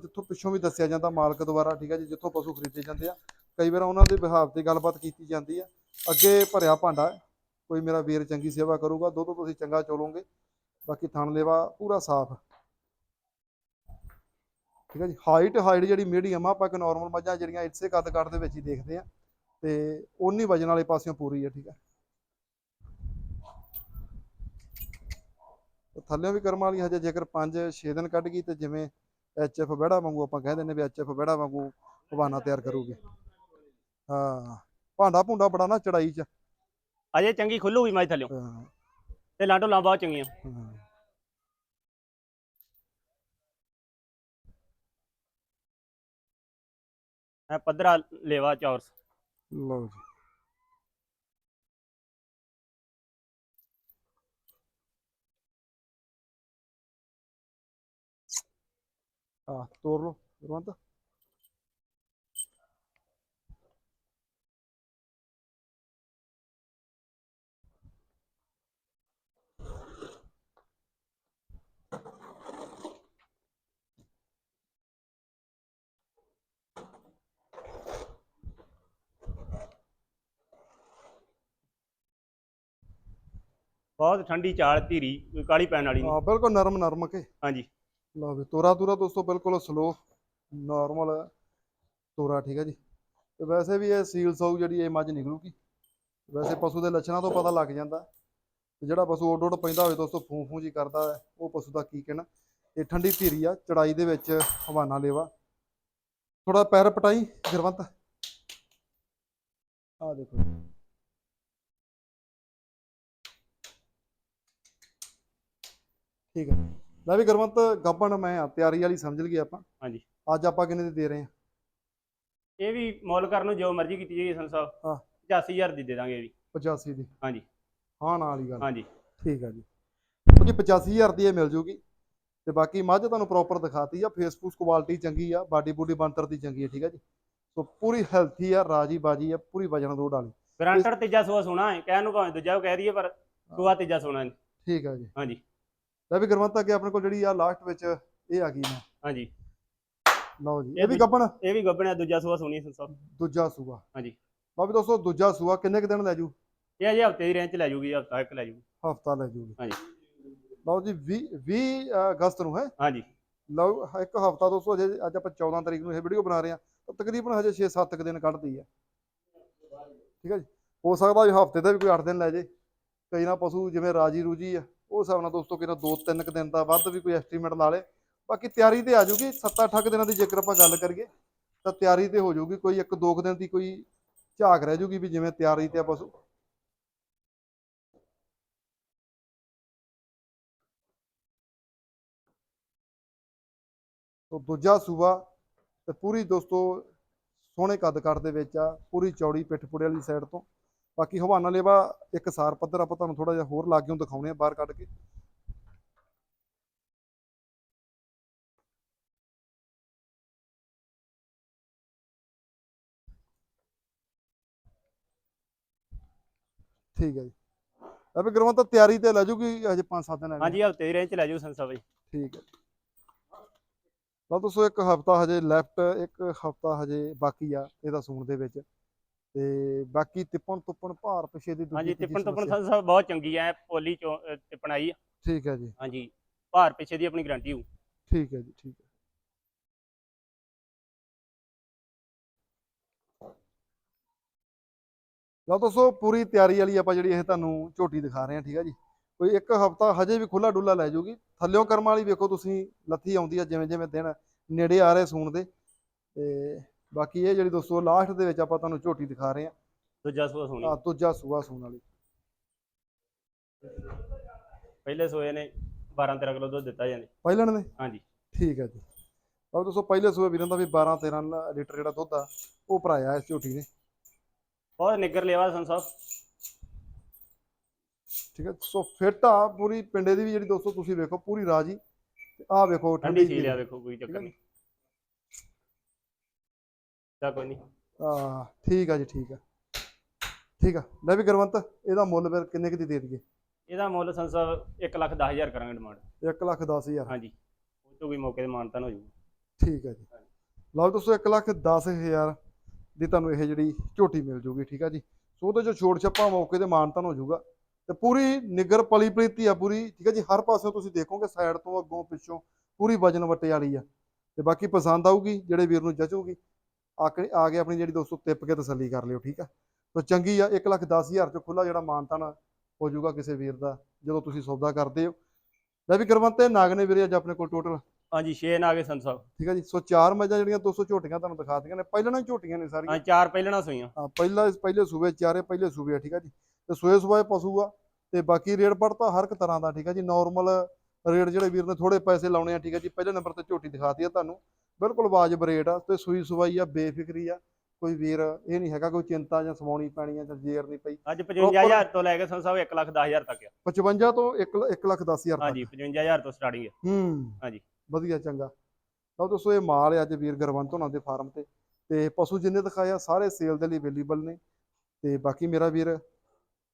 Speaker 1: ਜਿੱਥੋਂ ਪਿੱਛੋਂ ਵੀ ਦੱਸਿਆ ਜਾਂਦਾ ਮਾਲਕ ਦੁਆਰਾ, ਠੀਕ ਹੈ ਜੀ, ਜਿੱਥੋਂ ਪਸ਼ੂ ਖਰੀਦੇ ਜਾਂਦੇ ਆ, ਕਈ ਵਾਰ ਉਹਨਾਂ ਦੇ ਬਿਹਾਵ ਤੇ ਗੱਲਬਾਤ ਕੀਤੀ ਜਾਂਦੀ ਆ। ਅੱਗੇ ਭਰਿਆ ਭਾਂਡਾ ਕੋਈ ਮੇਰਾ ਵੀਰ ਚੰਗੀ ਸੇਵਾ ਕਰੂਗਾ, ਦੁੱਧ ਤੁਸੀਂ ਚੰਗਾ ਚੋਲੋਗੇ। ਬਾਕੀ ਥਣ ਲੇਵਾ ਪੂਰਾ ਸਾਫ਼। ਠੀਕ ਹੈ ਜੀ ਹਾਈਟ ਹਾਈਟ ਜਿਹੜੀ ਮੀਡੀਅਮ ਆ, ਆਪਾਂ ਕਿ ਨਾਰਮਲ ਮੱਝਾਂ ਜਿਹੜੀਆਂ ਇਸੇ ਕੱਦ ਕੱਦ ਦੇ ਵਿੱਚ ਹੀ ਦੇਖਦੇ ਆ, ਤੇ ਉਨੀ ਵਜਨ ਵਾਲੇ ਪਾਸਿਓਂ ਪੂਰੀ ਹੈ ਠੀਕ ਹੈ। ਥੱਲਿਓਂ ਵੀ ਕਰਮ ਵਾਲੀ ਹਜੇ ਜੇਕਰ 5-6 ਦਿਨ ਕੱਢ ਗਈ ਤੇ ਜਿਵੇਂ ਐਚਐਫ ਬਹਿੜਾ ਵਾਂਗੂ ਆਪਾਂ ਕਹਿ ਦਿੰਦੇ ਵੀ ਐਚਐਫ ਬਹਿੜਾ ਵਾਂਗੂ ਹਵਾਨਾ ਤਿਆਰ ਕਰੂਗੀ। ਹਾਂ ਭਾਂਡਾ ਭੁੰਡਾ ਬੜਾ ਨਾ ਚੜਾਈ ਚ।
Speaker 2: ਅਜੇ ਚੰਗੀ ਖੁੱਲੂਗੀ ਮੈਂ ਥੱਲਿਓ।
Speaker 1: ਹਾਂ,
Speaker 2: ਤੇ ਲਾਂਟੋ ਲਾਂ ਬਹੁਤ ਚੰਗੀਆਂ।
Speaker 1: ਹਾਂ।
Speaker 2: ਐ ਪੱਧਰਾ ਲੇਵਾ ਚੌਰਸ।
Speaker 1: ਲਓ ਜੀ। ਆ ਤੋੜ ਲਓ ਰਵੰਤ
Speaker 2: ਬਹੁਤ ਠੰਡੀ ਚਾਲ ਧੀਰੀ ਕੋਈ ਕਾਲੀ ਪੈਣ ਵਾਲੀ ਨਹੀਂ।
Speaker 1: ਹਾਂ ਬਿਲਕੁਲ ਨਰਮ ਨਰਮ ਕੇ।
Speaker 2: ਹਾਂਜੀ।
Speaker 1: ਲਓ ਵੀ ਤੋਰਾ ਤੂਰਾ ਦੋਸਤੋ ਬਿਲਕੁਲ ਸਲੋ ਨਾਰਮਲ ਤੋਰਾ, ਠੀਕ ਹੈ ਜੀ। ਤੇ ਵੈਸੇ ਵੀ ਇਹ ਸੀਲ ਸੌ ਜਿਹੜੀ ਇਹ ਮੱਝ ਨਿਕਲੂਗੀ। ਵੈਸੇ ਪਸ਼ੂ ਦੇ ਲੱਛਣਾਂ ਤੋਂ ਪਤਾ ਲੱਗ ਜਾਂਦਾ। ਤੇ ਜਿਹੜਾ ਪਸ਼ੂ ਉੱਡ ਉੱਡ ਪੈਂਦਾ ਹੋਵੇ ਦੋਸਤੋ ਫੂੰ ਫੂੰ ਜੀ ਕਰਦਾ ਹੈ, ਉਹ ਪਸ਼ੂ ਦਾ ਕੀ ਕਹਿਣਾ। ਇਹ ਠੰਡੀ ਧੀਰੀ ਆ, ਚੜਾਈ ਦੇ ਵਿੱਚ ਹਵਾਨਾ ਲੇਵਾ। ਥੋੜਾ ਪੈਰ ਪਟਾਈ ਗੁਰਵੰਤ ਆ ਦੇਖੋ ਠੀਕ ਹੈ। ਲੈ ਵੀ ਗੁਰਵੰਤ ਗੱਬਣ ਮੈਂ ਆ ਤਿਆਰੀ ਵਾਲੀ ਸਮਝ ਲਈਏ ਆਪਾਂ।
Speaker 2: ਹਾਂਜੀ।
Speaker 1: ਅੱਜ ਆਪਾਂ ਕਿੰਨੇ ਦੀ ਦੇ ਰਹੇ ਹਾਂ
Speaker 2: ਇਹ ਵੀ ਮੁੱਲ ਕਰਨ ਨੂੰ ਜੋ ਮਰਜ਼ੀ ਕੀਤੀ ਜਾਈਏ ਸੰਤ
Speaker 1: ਹਾਂ।
Speaker 2: ਸਾਹਿਬ 85000 ਦੀ ਦੇ ਦਾਂਗੇ ਇਹ ਵੀ।
Speaker 1: 85 ਦੀ?
Speaker 2: ਹਾਂਜੀ।
Speaker 1: ਹਾਂ ਨਾਲ ਵਾਲੀ ਗੱਲ।
Speaker 2: ਹਾਂਜੀ।
Speaker 1: ਠੀਕ ਹੈ ਜੀ। ਉਹ ਜੀ 85000 ਦੀ ਇਹ ਮਿਲ ਜੂਗੀ। ਤੇ ਬਾਕੀ ਮੱਝ ਤੁਹਾਨੂੰ ਪ੍ਰੋਪਰ ਦਿਖਾਤੀ ਆ ਫੇਸਬੁੱਕ ਕੁਆਲਿਟੀ ਚੰਗੀ ਆ ਬਾਡੀ ਬੂਡੀ ਬੰਤਰ ਦੀ ਚੰਗੀ ਹੈ ਠੀਕ ਹੈ ਜੀ। ਸੋ ਪੂਰੀ ਹੈਲਥੀ ਆ ਰਾਜੀ ਬਾਜੀ ਆ ਪੂਰੀ ਵਜਨ ਦੋੜ ਵਾਲੀ
Speaker 2: ਗਰੰਟਡ ਤੀਜਾ ਸੂਆ ਸੋਣਾ ਹੈ ਕਹਿਣ ਨੂੰ ਭਾਵੇਂ ਦੂਜਾ ਉਹ ਕਹਿ ਦਈਏ ਪਰ ਸੂਆ ਤੀਜਾ ਸੋਣਾ
Speaker 1: ਠੀਕ ਹੈ ਜੀ।
Speaker 2: ਹਾਂਜੀ।
Speaker 1: ਲੈ ਵੀ ਗੁਰਵੰਤ ਅੱਗੇ ਆਪਣੇ ਕੋਲ ਜਿਹੜੀ ਆ ਲਾਸਟ ਵਿੱਚ ਇਹ ਆ ਗਈ ਨਾ
Speaker 2: ਹਾਂਜੀ।
Speaker 1: ਲਓ ਜੀ
Speaker 2: ਇਹ
Speaker 1: ਵੀ ਗੱਬਣ?
Speaker 2: ਇਹ ਵੀ ਗੱਬਣਿਆ ਦੂਜਾ ਸੂਆ ਸੋਣੀ ਸੰਤ ਸਾਹਿਬ
Speaker 1: ਦੂਜਾ ਸੂਆ।
Speaker 2: ਹਾਂਜੀ।
Speaker 1: ਲਓ ਵੀ ਦੋਸਤੋ ਦੂਜਾ ਸੂਆ ਕਿੰਨੇ ਕੁ ਦਿਨ ਲੈ ਜੂ?
Speaker 2: ਇਹ ਅਜੇ ਹਫ਼ਤੇ ਦੀ ਰੇਂਜ ਚ ਲੈ ਜੂਗੀ ਹਫਤਾ ਇੱਕ ਲੈ ਜੂਗੀ।
Speaker 1: ਹਫਤਾ ਲੈ ਜੂਗੀ।
Speaker 2: ਹਾਂਜੀ।
Speaker 1: ਲਓ ਜੀ 20 20 ਅਗਸਤ ਨੂੰ ਹੈ।
Speaker 2: ਹਾਂਜੀ।
Speaker 1: ਲਓ ਇੱਕ ਹਫਤਾ ਦੋਸਤੋ ਅਜੇ ਅੱਜ ਆਪਾਂ 14 ਤਰੀਕ ਨੂੰ ਇਹ ਵੀਡੀਓ ਬਣਾ ਰਹੇ ਹਾਂ। ਤਾਂ ਤਕਰੀਬਨ ਹਜੇ 6-7 ਕੁ ਦਿਨ ਕੱਢਦੀ ਹੈ। ਠੀਕ ਹੈ ਜੀ? ਹੋ ਸਕਦਾ ਵੀ ਹਫ਼ਤੇ ਦਾ ਵੀ ਕੋਈ 8 ਦਿਨ ਲੈ ਜੇ। ਕਈ ਨਾ ਪਸ਼ੂ ਜਿਵੇਂ ਰਾਜੀ ਰੂਜੀ ਆ। ਉਹ ਹਿਸਾਬ ਨਾਲ ਦੋਸਤੋ ਕਿਹਨਾਂ 2-3 ਕੁ ਦਿਨ ਦਾ ਵੱਧ ਵੀ ਕੋਈ ਐਸਟੀਮੇਟ ਲਾ ਲੇ। ਬਾਕੀ ਤਿਆਰੀ ਤੇ ਆ ਜੂਗੀ 7-8 ਦਿਨਾਂ ਦੀ ਜੇਕਰ ਆਪਾਂ ਗੱਲ ਕਰੀਏ, ਤਾਂ ਤਿਆਰੀ ਤੇ ਹੋ ਜਾਊਗੀ, ਕੋਈ ਇੱਕ ਦੋ ਕੁ ਦਿਨ ਦੀ ਕੋਈ ਝਾਕ ਰਹਿ ਜੂਗੀ ਵੀ ਜਿਵੇਂ ਤਿਆਰੀ ਤੇ ਆ ਪਸ਼ੂ ਦੂਜਾ ਸੂਬਾ ਤੇ ਪੂਰੀ ਦੋਸਤੋ ਸੋਹਣੇ ਕੱਦ ਕੱਟ ਦੇ ਵਿੱਚ ਆ, ਪੂਰੀ ਚੌੜੀ ਪਿੱਠ ਪੁੜੇ ਵਾਲੀ ਸਾਈਡ ਤੋਂ। ਬਾਕੀ ਹਵਾਨਾ ਲੇਵਾ ਇੱਕ ਸਾਰ ਪੱਧਰ ਆਪਾਂ ਤੁਹਾਨੂੰ ਥੋੜਾ ਜਿਹਾ ਹੋਰ ਲਾਗਿਓਂ ਦਿਖਾਉਣੇ ਆ ਬਾਹਰ ਕੱਢ ਕੇ। ਠੀਕ ਹੈ ਜੀ। ਅਬੇ ਗਰਮਾ ਤਾਂ ਤਿਆਰੀ ਤੇ ਲੈ ਜੂਗੀ ਹਜੇ 5-7 ਦਿਨ ਹੈਗੇ।
Speaker 2: ਹਾਂਜੀ ਹਫ਼ਤੇ ਦੀ ਰੇਂਜ ਚ ਲੈ ਜਾਓ ਸੰਸਾ ਬਾਈ।
Speaker 1: ਠੀਕ ਹੈ। ਲਓ ਦੋਸਤੋ ਇੱਕ ਹਫਤਾ ਹਜੇ ਲੈਫਟ ਇੱਕ ਹਫਤਾ ਹਜੇ ਬਾਕੀ ਆ ਇਹਦਾ ਸੂਣ ਦੇ ਵਿੱਚ। ਤੇ ਬਾਕੀ ਤਿੱਪਣ ਤੁੱਪਣ ਭਾਰ ਪਿਛੇ ਦੀ
Speaker 2: ਹਾਂਜੀ ਟੁੱਪਣ
Speaker 1: ਸਮੱਸਿਆ।
Speaker 2: ਸੰਸਾ ਬਹੁਤ ਚੰਗੀ ਐ ਪੋਲੀ ਚੋਂ ਆਈ ਆ।
Speaker 1: ਠੀਕ ਹੈ ਜੀ।
Speaker 2: ਹਾਂਜੀ ਭਾਰ ਪਿੱਛੇ ਦੀ ਆਪਣੀ ਗਾਰੰਟੀ ਹੋਊ।
Speaker 1: ਠੀਕ ਹੈ ਜੀ ਠੀਕ ਹੈ ਲਓ ਦੋਸਤੋ ਪੂਰੀ ਤਿਆਰੀ ਵਾਲੀ ਆਪਾਂ ਜਿਹੜੀ ਇਹ ਤੁਹਾਨੂੰ ਝੋਟੀ ਦਿਖਾ ਰਹੇ ਹਾਂ ਠੀਕ ਹੈ ਜੀ। ਕੋਈ ਇੱਕ ਹਫਤਾ ਹਜੇ ਵੀ ਖੁੱਲਾ ਡੁੱਲਾ ਲੈ ਜਾਊਗੀ ਥੱਲਿਓਂ ਕਰਮ ਵਾਲੀ ਵੇਖੋ ਤੁਸੀਂ ਲੱਥੀ ਆਉਂਦੀ ਆ ਜਿਵੇਂ ਜਿਵੇਂ ਦਿਨ ਨੇੜੇ ਆ ਰਹੇ ਸੂਣ ਦੇ। ਤੇ ਬਾਕੀ ਇਹ ਜਿਹੜੀ ਦੋਸਤੋ ਲਾਸਟ ਦੇ ਵਿੱਚ ਆਪਾਂ ਤੁਹਾਨੂੰ ਝੋਟੀ ਦਿਖਾ ਰਹੇ ਹਾਂ।
Speaker 2: ਦੂਜਾ ਸੂਆ ਸੋਣੀ।
Speaker 1: ਆ ਦੂਜਾ ਸੂਆ ਸੂਣ ਵਾਲੀ।
Speaker 2: ਪਹਿਲੇ ਸੋਏ ਨੇ 12 13 ਕਿਲੋ ਦੁੱਧ ਦਿੱਤਾ ਜਾਂਦੇ।
Speaker 1: ਪਹਿਲਣ ਦੇ
Speaker 2: ਹਾਂਜੀ।
Speaker 1: ਠੀਕ ਹੈ ਜੀ। ਲਓ ਦੋਸਤੋ ਪਹਿਲੇ ਸੂਏ ਵੀਰਾਂ ਦਾ ਵੀ 12 13 ਲੀਟਰ ਜਿਹੜਾ ਦੁੱਧ ਆ ਉਹ ਭਰਾਇਆ ਇਸ ਝੋਟੀ ਨੇ।
Speaker 2: ਬਹੁਤ ਨਿੱਗਰ ਲਿਆ ਸੰਸਾ
Speaker 1: ਠੀਕ ਹੈ ਸੋ ਫਿੱਟ ਆ ਪੂਰੀ ਪਿੰਡੇ ਦੀ ਵੀ ਜਿਹੜੀ ਦੋਸਤੋ ਤੁਸੀਂ ਵੇਖੋ ਪੂਰੀ ਰਾਜੀ। ਆਹ ਵੇਖੋ
Speaker 2: ਠੰਡੀ ਸੀ ਲਿਆ ਵੇਖੋ ਕੋਈ ਚੱਕਰ ਨਹੀਂ। ਚਾ ਕੋਈ ਨਹੀਂ
Speaker 1: ਆ ਠੀਕ ਆ ਜੀ ਠੀਕ ਆ। ਠੀਕ ਆ ਲੈ ਵੀ ਗੁਰਵੰਤ ਇਹਦਾ ਮੁੱਲ ਫਿਰ ਕਿੰਨੇ ਕੁ ਦੀ ਦੇ ਦਈਏ?
Speaker 2: ਇਹਦਾ ਮੁੱਲ ਸੰਸਾ 1 ਲੱਖ 10000 ਕਰਾਂਗੇ ਡਿਮਾਂਡ
Speaker 1: 1 ਲੱਖ 10000
Speaker 2: ਹਾਂਜੀ। ਉਹ ਤੋਂ ਵੀ ਮੌਕੇ ਤੇ ਮਾਨਤਾਨ ਹੋ ਜਾਊ।
Speaker 1: ਠੀਕ ਹੈ ਜੀ। ਲਓ ਦੋਸਤੋ 1 ਲੱਖ 10000 ਦੀ ਤੁਹਾਨੂੰ ਇਹ ਜਿਹੜੀ ਝੋਟੀ ਮਿਲ ਜੂਗੀ ਠੀਕ ਆ ਜੀ। ਸੋ ਉਹਦੇ ਚ ਛੋੜ ਛੱਪਾ ਮੌਕੇ ਤੇ ਮਾਨਤਨ ਹੋ ਜਾਊਗਾ। ਤੇ ਪੂਰੀ ਨਿੱਗਰ ਪਲੀ ਪ੍ਰੀਤੀ ਆ ਪੂਰੀ ਠੀਕ ਹੈ ਜੀ। ਹਰ ਪਾਸਿਓਂ ਤੁਸੀਂ ਦੇਖੋਗੇ ਸਾਈਡ ਤੋਂ ਅੱਗੋਂ ਪਿੱਛੋਂ ਪੂਰੀ ਵਜਨ ਵੱਟੇ ਵਾਲੀ ਆ। ਤੇ ਬਾਕੀ ਪਸੰਦ ਆਊਗੀ ਜਿਹੜੇ ਵੀਰ ਨੂੰ ਜਚੂਗੀ। ਆ ਕੇ ਆ ਕੇ ਆਪਣੀ ਜਿਹੜੀ ਦੋਸਤੋ ਤਿੱਪ ਕੇ ਤਸੱਲੀ ਕਰ ਲਿਓ ਠੀਕ ਆ? ਸੋ ਚੰਗੀ ਆ 1 ਲੱਖ 10000 ਚ ਖੁੱਲਾ ਜਿਹੜਾ ਮਾਨਤਨ ਹੋ ਜਾਊਗਾ ਕਿਸੇ ਵੀਰ ਦਾ ਜਦੋਂ ਤੁਸੀਂ ਸੌਦਾ ਕਰਦੇ ਹੋ। ਲੈ ਵੀ ਗੁਰਵੰਤ ਤੇ ਨਾਗਨੇ ਵੀਰੇ ਅੱਜ ਆਪਣੇ ਕੋਲ ਟੋਟਲ
Speaker 2: ਹਾਂਜੀ 6 ਨਾ ਗਏ ਸੰਸਾ
Speaker 1: ਠੀਕ ਹੈ ਜੀ? ਸੋ ਚਾਰ ਮੱਝਾਂ ਜਿਹੜੀਆਂ 200 ਝੋਟੀਆਂ ਤੁਹਾਨੂੰ ਦਿਖਾ ਦਿੱਤੀਆਂ ਨੇ। ਪਹਿਲਾਂ ਹੀ ਝੋਟੀਆਂ ਨੇ ਸਾਰੀਆਂ।
Speaker 2: ਹਾਂ ਚਾਰ ਪਹਿਲਣਾ ਸੋਈਆਂ।
Speaker 1: ਹਾਂ ਪਹਿਲਾ ਪਹਿਲੇ ਸੂਬੇ ਚਾਰੇ ਪਹਿਲੇ ਸੂਬੇ ਆ ਠੀਕ ਹੈ ਜੀ? ਤੇ ਸੋਏ ਸੂਏ ਪਸ਼ੂ ਆ ਤੇ ਬਾਕੀ ਰੇਟ ਪੜ ਤਾਂ ਹਰ ਇੱਕ ਤਰ੍ਹਾਂ ਦਾ ਠੀਕ ਹੈ ਜੀ? ਨਾਰਮਲ ਰੇਟ ਜਿਹੜੇ ਵੀਰ ਨੇ ਥੋੜੇ ਪੈਸੇ ਲਾਉਣੇ ਆ ਠੀਕ ਹੈ ਜੀ? ਪਹਿਲੇ ਨੰਬਰ ਤੇ ਝੋਟੀ ਦਿਖਾਤੀ ਆ ਤੁਹਾਨੂੰ। ਬਿਲਕੁਲ ਵਾਜਬ ਰੇਟ ਆ ਤੇ ਸੂਈ ਸਵਾਈ ਆ ਬੇਫਿਕਰੀ ਆ। ਕੋਈ ਵੀਰ ਇਹ ਨਹੀਂ ਹੈਗਾ ਕੋਈ ਚਿੰਤਾ ਜਾਂ ਸਵਾਉਣੀ ਪੈਣੀ ਆ ਜਾਂ ਜੇਰ ਨਹੀਂ ਪਈ।
Speaker 2: ਅੱਜ 55000 ਤੋਂ ਲੈ ਕੇ ਸੰਸਾ 1 ਲੱਖ 10000 ਤੱਕ ਆ।
Speaker 1: 55 ਤੋਂ 1 1 ਲੱਖ 10 ਹਜ਼ਾਰ ਤੱਕ।
Speaker 2: ਹਾਂਜੀ 55000 ਤੋਂ ਸਟਾਰਟਿੰਗ
Speaker 1: ਹੂੰ।
Speaker 2: ਹਾਂਜੀ।
Speaker 1: ਵਧੀਆ ਚੰਗਾ। ਲਓ ਦੋਸਤੋ ਇਹ ਮਾਲ ਹੈ ਅੱਜ ਵੀਰ ਗਰਵੰਤ ਹੋਣਾ ਦੇ ਫਾਰਮ ਤੇ। ਤੇ ਪਸ਼ੂ ਜਿੰਨੇ ਦਿਖਾਏ ਆ ਸਾਰੇ ਸੇਲ ਦੇ ਲਈ ਅਵੇਲੇਬਲ ਨੇ। ਤੇ ਬਾਕੀ ਮੇਰਾ ਵੀਰ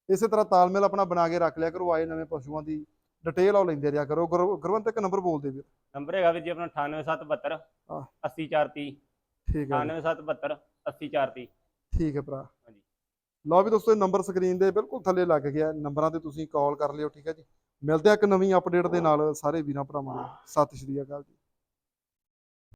Speaker 1: ਇਸੇ ਤਰ੍ਹਾਂ ਤਾਲਮੇਲ ਆਪਣਾ ਬਣਾ ਕੇ ਰੱਖ ਲਿਆ ਕਰੋ ਆਏ ਨਵੇਂ ਪਸ਼ੂਆਂ ਦੀ ਡਿਟੇਲ ਆਉ ਲੈਂਦੇ ਰਿਹਾ ਕਰੋ। ਗੁਰ- ਗੁਰਵੰਤ ਇੱਕ ਨੰਬਰ ਬੋਲਦੇ ਵੀਰ।
Speaker 2: ਨੰਬਰ ਹੈਗਾ ਵੀਰ ਜੀ ਆਪਣਾ 98772
Speaker 1: ਹਾਂ।
Speaker 2: 80430
Speaker 1: ਠੀਕ ਹੈ ਜੀ,
Speaker 2: 98772 80430
Speaker 1: ਠੀਕ ਹੈ ਭਰਾ।
Speaker 2: ਹਾਂਜੀ।
Speaker 1: ਲਓ ਵੀ ਦੋਸਤੋ ਇਹ ਨੰਬਰ ਸਕਰੀਨ ਦੇ ਬਿਲਕੁਲ ਥੱਲੇ ਲੱਗ ਗਿਆ। ਨੰਬਰਾਂ ਤੇ ਤੁਸੀਂ ਕਾਲ ਕਰ ਲਿਓ ਠੀਕ ਹੈ ਜੀ। ਮਿਲਦੇ ਆ ਇੱਕ ਨਵੀਂ ਅਪਡੇਟ ਦੇ ਨਾਲ ਸਾਰੇ ਵੀਰਾਂ ਭਰਾਵਾਂ ਨੂੰ। ਸਤਿ ਸ਼੍ਰੀ ਅਕਾਲ ਜੀ।